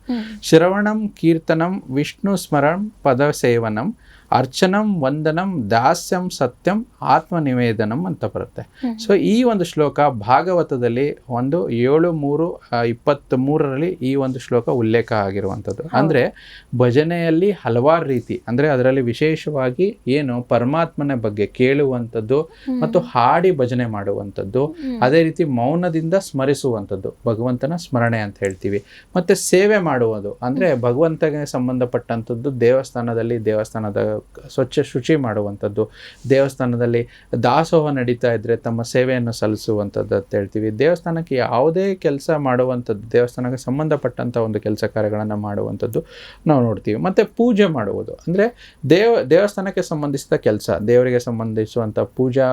ಶ್ರವಣಂ ಕೀರ್ತನಂ ವಿಷ್ಣು ಸ್ಮರಂ ಪದ ಸೇವನಂ ಅರ್ಚನಂ ವಂದನಂ ದಾಸ್ಯಂ ಸತ್ಯಂ ಆತ್ಮ ನಿವೇದನಂ ಅಂತ ಬರುತ್ತೆ. ಸೊ ಈ ಒಂದು ಶ್ಲೋಕ ಭಾಗವತದಲ್ಲಿ ಒಂದು ಏಳು ಮೂರು ಇಪ್ಪತ್ತ್ ಮೂರರಲ್ಲಿ ಈ ಒಂದು ಶ್ಲೋಕ ಉಲ್ಲೇಖ ಆಗಿರುವಂಥದ್ದು. ಅಂದ್ರೆ ಭಜನೆಯಲ್ಲಿ ಹಲವಾರು ರೀತಿ ಅಂದ್ರೆ ಅದರಲ್ಲಿ ವಿಶೇಷವಾಗಿ ಏನು ಪರಮಾತ್ಮನ ಬಗ್ಗೆ ಕೇಳುವಂಥದ್ದು ಮತ್ತು ಹಾಡಿ ಭಜನೆ ಮಾಡುವಂಥದ್ದು ಅದೇ ರೀತಿ ಮೌನದಿಂದ ಸ್ಮರಿಸುವಂಥದ್ದು ಭಗವಂತನ ಸ್ಮರಣೆ ಅಂತ ಹೇಳ್ತೀವಿ. ಮತ್ತೆ ಸೇವೆ ಮಾಡುವುದು ಅಂದ್ರೆ ಭಗವಂತಗೆ ಸಂಬಂಧಪಟ್ಟಂಥದ್ದು ದೇವಸ್ಥಾನದಲ್ಲಿ ದೇವಸ್ಥಾನದ ಸ್ವಚ್ಛ ಶುಚಿ ಮಾಡುವಂಥದ್ದು. ದೇವಸ್ಥಾನದಲ್ಲಿ ದಾಸೋಹ ನಡೀತಾ ಇದ್ದರೆ ತಮ್ಮ ಸೇವೆಯನ್ನು ಸಲ್ಲಿಸುವಂಥದ್ದು ಅಂತ ಹೇಳ್ತೀವಿ. ದೇವಸ್ಥಾನಕ್ಕೆ ಯಾವುದೇ ಕೆಲಸ ಮಾಡುವಂಥದ್ದು, ದೇವಸ್ಥಾನಕ್ಕೆ ಸಂಬಂಧಪಟ್ಟಂಥ ಒಂದು ಕೆಲಸ ಕಾರ್ಯಗಳನ್ನು ಮಾಡುವಂಥದ್ದು ನಾವು ನೋಡ್ತೀವಿ. ಮತ್ತು ಪೂಜೆ ಮಾಡುವುದು. ಅಂದರೆ ದೇವ, ದೇವಸ್ಥಾನಕ್ಕೆ ಸಂಬಂಧಿಸಿದ ಕೆಲಸ. ದೇವರಿಗೆ ಸಂಬಂಧಿಸುವಂಥ ಪೂಜಾ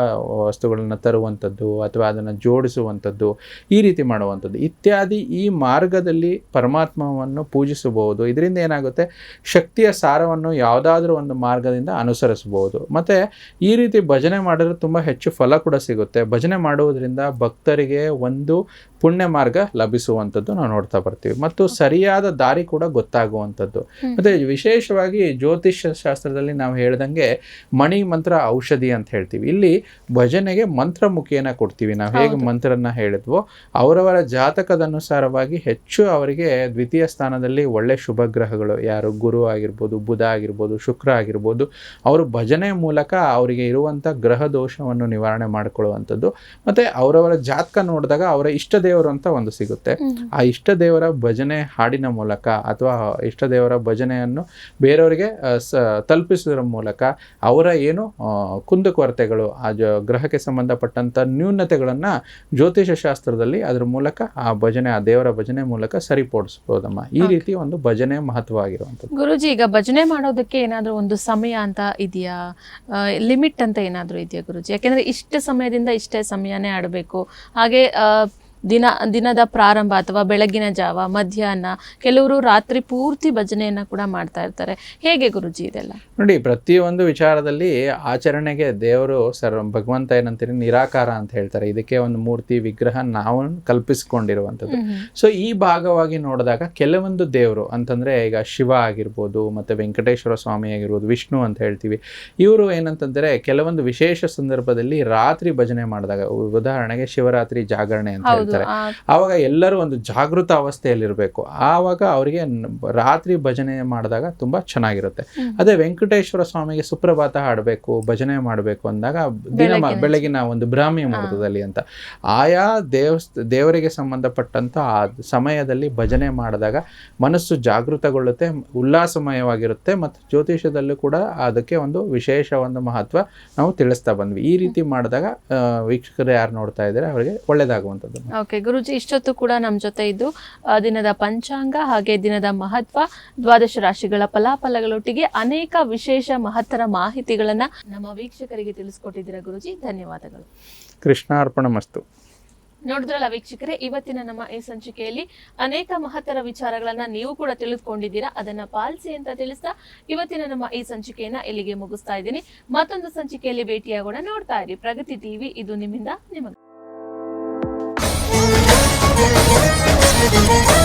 ವಸ್ತುಗಳನ್ನು ತರುವಂಥದ್ದು ಅಥವಾ ಅದನ್ನು ಜೋಡಿಸುವಂಥದ್ದು, ಈ ರೀತಿ ಮಾಡುವಂಥದ್ದು. ಇತ್ಯಾದಿ ಈ ಮಾರ್ಗದಲ್ಲಿ ಪರಮಾತ್ಮವನ್ನು ಪೂಜಿಸಬಹುದು. ಇದರಿಂದ ಏನಾಗುತ್ತೆ? ಶಕ್ತಿಯ ಸಾರವನ್ನು ಯಾವುದಾದ್ರೂ ಒಂದು ಮಾರ್ಗದಿಂದ ಅನುಸರಿಸಬಹುದು. ಮತ್ತೆ ಈ ರೀತಿ ಭಜನೆ ಮಾಡಿದ್ರೆ ತುಂಬ ಹೆಚ್ಚು ಫಲ ಕೂಡ ಸಿಗುತ್ತೆ. ಭಜನೆ ಮಾಡುವುದರಿಂದ ಭಕ್ತರಿಗೆ ಒಂದು ಪುಣ್ಯ ಮಾರ್ಗ ಲಭಿಸುವಂಥದ್ದು ನಾವು ನೋಡ್ತಾ ಬರ್ತೀವಿ. ಮತ್ತು ಸರಿಯಾದ ದಾರಿ ಕೂಡ ಗೊತ್ತಾಗುವಂಥದ್ದು. ಮತ್ತೆ ವಿಶೇಷವಾಗಿ ಜ್ಯೋತಿಷ್ಯ ಶಾಸ್ತ್ರದಲ್ಲಿ ನಾವು ಹೇಳ್ದಂಗೆ ಮಣಿ ಮಂತ್ರ ಔಷಧಿ ಅಂತ ಹೇಳ್ತೀವಿ. ಇಲ್ಲಿ ಭಜನೆಗೆ ಮಂತ್ರ ಮುಖೇನ ಕೊಡ್ತೀವಿ. ನಾವು ಹೇಗೆ ಮಂತ್ರನ ಹೇಳಿದ್ವೋ ಅವರವರ ಜಾತಕದ ಅನುಸಾರವಾಗಿ ಹೆಚ್ಚು ಅವರಿಗೆ ದ್ವಿತೀಯ ಸ್ಥಾನದಲ್ಲಿ ಒಳ್ಳೆ ಶುಭ ಗ್ರಹಗಳು ಯಾರು ಗುರು ಆಗಿರ್ಬೋದು ಬುಧ ಆಗಿರ್ಬೋದು ಶುಕ್ರ ಆಗಿರ್ಬೋದು ಅವರು ಭಜನೆ ಮೂಲಕ ಅವರಿಗೆ ಇರುವಂಥ ಗ್ರಹ ದೋಷವನ್ನು ನಿವಾರಣೆ ಮಾಡಿಕೊಳ್ಳುವಂಥದ್ದು. ಮತ್ತೆ ಅವರವರ ಜಾತಕ ನೋಡಿದಾಗ ಅವರ ಇಷ್ಟ ದೇವರು ಅಂತ ಒಂದು ಸಿಗುತ್ತೆ. ಆ ಇಷ್ಟ ದೇವರ ಭಜನೆ ಹಾಡಿನ ಮೂಲಕ ಅಥವಾ ಇಷ್ಟ ದೇವರ ಭಜನೆಯನ್ನು ಬೇರೆಯವರಿಗೆ ತಲುಪಿಸುವುದರ ಮೂಲಕ ಅವರ ಏನು ಕುಂದು ಕುಂದುಕೊರತೆಗಳು ಆ ಜ ಗ್ರಹಕ್ಕೆ ಸಂಬಂಧಪಟ್ಟಂಥ ನ್ಯೂನತೆಗಳನ್ನು ಜ್ಯೋತಿಷ ಶಾಸ್ತ್ರದಲ್ಲಿ ಅದ್ರ ಮೂಲಕ ಆ ಭಜನೆ ಆ ದೇವರ ಭಜನೆ ಮೂಲಕ ಸರಿಪಡಿಸ್ಬೋದಮ್ಮ. ಈ ರೀತಿ ಒಂದು ಭಜನೆ ಮಹತ್ವ ಆಗಿರುವಂಥದ್ದು ಗುರುಜಿ ಈಗ ಭಜನೆ ಮಾಡೋದಕ್ಕೆ ಏನಾದರೂ ಒಂದು ಸಮಯ ಅಂತ ಇದೆಯಾ? ಲಿಮಿಟ್ ಅಂತ ಏನಾದರೂ ಇದೆಯಾ ಗುರುಜಿ? ಯಾಕೆಂದರೆ ಇಷ್ಟ ಸಮಯದಿಂದ ಇಷ್ಟೇ ಸಮಯನೇ ಆಡಬೇಕು. ಹಾಗೆ ದಿನ ದಿನದ ಪ್ರಾರಂಭ ಅಥವಾ ಬೆಳಗಿನ ಜಾವ ಮಧ್ಯಾಹ್ನ ಕೆಲವರು ರಾತ್ರಿ ಪೂರ್ತಿ ಭಜನೆಯನ್ನು ಕೂಡ ಮಾಡ್ತಾ ಇರ್ತಾರೆ. ಹೇಗೆ ಗುರುಜಿ ಇದೆಲ್ಲ? ನೋಡಿ ಪ್ರತಿಯೊಂದು ವಿಚಾರದಲ್ಲಿ ಆಚರಣೆಗೆ ದೇವರು ಸರ್ ಭಗವಂತ ಏನಂತೀರಿ ನಿರಾಕಾರ ಅಂತ ಹೇಳ್ತಾರೆ. ಇದಕ್ಕೆ ಒಂದು ಮೂರ್ತಿ ವಿಗ್ರಹ ನಾವು ಕಲ್ಪಿಸಿಕೊಂಡಿರುವಂಥದ್ದು. ಸೊ ಈ ಭಾಗವಾಗಿ ನೋಡಿದಾಗ ಕೆಲವೊಂದು ದೇವರು ಅಂತಂದ್ರೆ ಈಗ ಶಿವ ಆಗಿರ್ಬೋದು ಮತ್ತೆ ವೆಂಕಟೇಶ್ವರ ಸ್ವಾಮಿ ಆಗಿರ್ಬೋದು ವಿಷ್ಣು ಅಂತ ಹೇಳ್ತೀವಿ. ಇವರು ಏನಂತಂದ್ರೆ ಕೆಲವೊಂದು ವಿಶೇಷ ಸಂದರ್ಭದಲ್ಲಿ ರಾತ್ರಿ ಭಜನೆ ಮಾಡಿದಾಗ ಉದಾಹರಣೆಗೆ ಶಿವರಾತ್ರಿ ಜಾಗರಣೆ ಅಂತ ಹೇಳ್ತಾರೆ. ಆವಾಗ ಎಲ್ಲರೂ ಒಂದು ಜಾಗೃತ ಅವಸ್ಥೆಯಲ್ಲಿರಬೇಕು. ಆವಾಗ ಅವರಿಗೆ ರಾತ್ರಿ ಭಜನೆ ಮಾಡಿದಾಗ ತುಂಬಾ ಚೆನ್ನಾಗಿರುತ್ತೆ. ಅದೇ ವೆಂಕಟೇಶ್ವರ ಸ್ವಾಮಿಗೆ ಸುಪ್ರಭಾತ ಹಾಡಬೇಕು ಭಜನೆ ಮಾಡಬೇಕು ಅಂದಾಗ ದಿನ ಬೆಳಗಿನ ಒಂದು ಬ್ರಾಹ್ಮಿ ಮುಹೂರ್ತದಲ್ಲಿ ಅಂತ. ಆಯಾ ದೇವಸ್ಥ ದೇವರಿಗೆ ಸಂಬಂಧಪಟ್ಟಂತ ಆ ಸಮಯದಲ್ಲಿ ಭಜನೆ ಮಾಡಿದಾಗ ಮನಸ್ಸು ಜಾಗೃತಗೊಳ್ಳುತ್ತೆ ಉಲ್ಲಾಸಮಯವಾಗಿರುತ್ತೆ ಮತ್ತು ಜ್ಯೋತಿಷದಲ್ಲೂ ಕೂಡ ಅದಕ್ಕೆ ಒಂದು ವಿಶೇಷ ಒಂದು ಮಹತ್ವ ನಾವು ತಿಳಿಸ್ತಾ ಬಂದ್ವಿ. ಈ ರೀತಿ ಮಾಡಿದಾಗ ವೀಕ್ಷಕರು ಯಾರು ನೋಡ್ತಾ ಇದ್ದಾರೆ ಅವರಿಗೆ ಒಳ್ಳೇದಾಗುವಂಥದ್ದು. ಓಕೆ ಗುರುಜಿ ಇಷ್ಟೊತ್ತು ಕೂಡ ನಮ್ಮ ಜೊತೆ ಇದ್ದು ದಿನದ ಪಂಚಾಂಗ ಹಾಗೆ ದಿನದ ಮಹತ್ವ ದ್ವಾದಶ ರಾಶಿಗಳ ಫಲಾಫಲಗಳೊಟ್ಟಿಗೆ ಅನೇಕ ವಿಶೇಷ ಮಹತ್ತರ ಮಾಹಿತಿಗಳನ್ನ ನಮ್ಮ ವೀಕ್ಷಕರಿಗೆ ತಿಳಿಸ್ಕೊಟ್ಟಿದ್ದೀರಾ ಗುರುಜಿ? ಧನ್ಯವಾದಗಳು. ಕೃಷ್ಣಾರ್ಪಣ ಮಸ್ತು. ನೋಡಿದ್ರಲ್ಲ ವೀಕ್ಷಕರೇ ಇವತ್ತಿನ ನಮ್ಮ ಈ ಸಂಚಿಕೆಯಲ್ಲಿ ಅನೇಕ ಮಹತ್ತರ ವಿಚಾರಗಳನ್ನ ನೀವು ಕೂಡ ತಿಳಿದುಕೊಂಡಿದ್ದೀರಾ ಅದನ್ನ ಪಾಲಿಸಿ ಅಂತ ತಿಳಿಸ್ತಾ ಇವತ್ತಿನ ನಮ್ಮ ಈ ಸಂಚಿಕೆಯನ್ನ ಇಲ್ಲಿಗೆ ಮುಗಿಸ್ತಾ ಇದ್ದೀನಿ. ಮತ್ತೊಂದು ಸಂಚಿಕೆಯಲ್ಲಿ ಭೇಟಿಯಾಗೋಣ ನೋಡ್ತಾ ಇರಿ. ಪ್ರಗತಿ ಟಿವಿ ಇದು ನಿಮ್ಮಿಂದ ನಿಮಗೆ. Müzik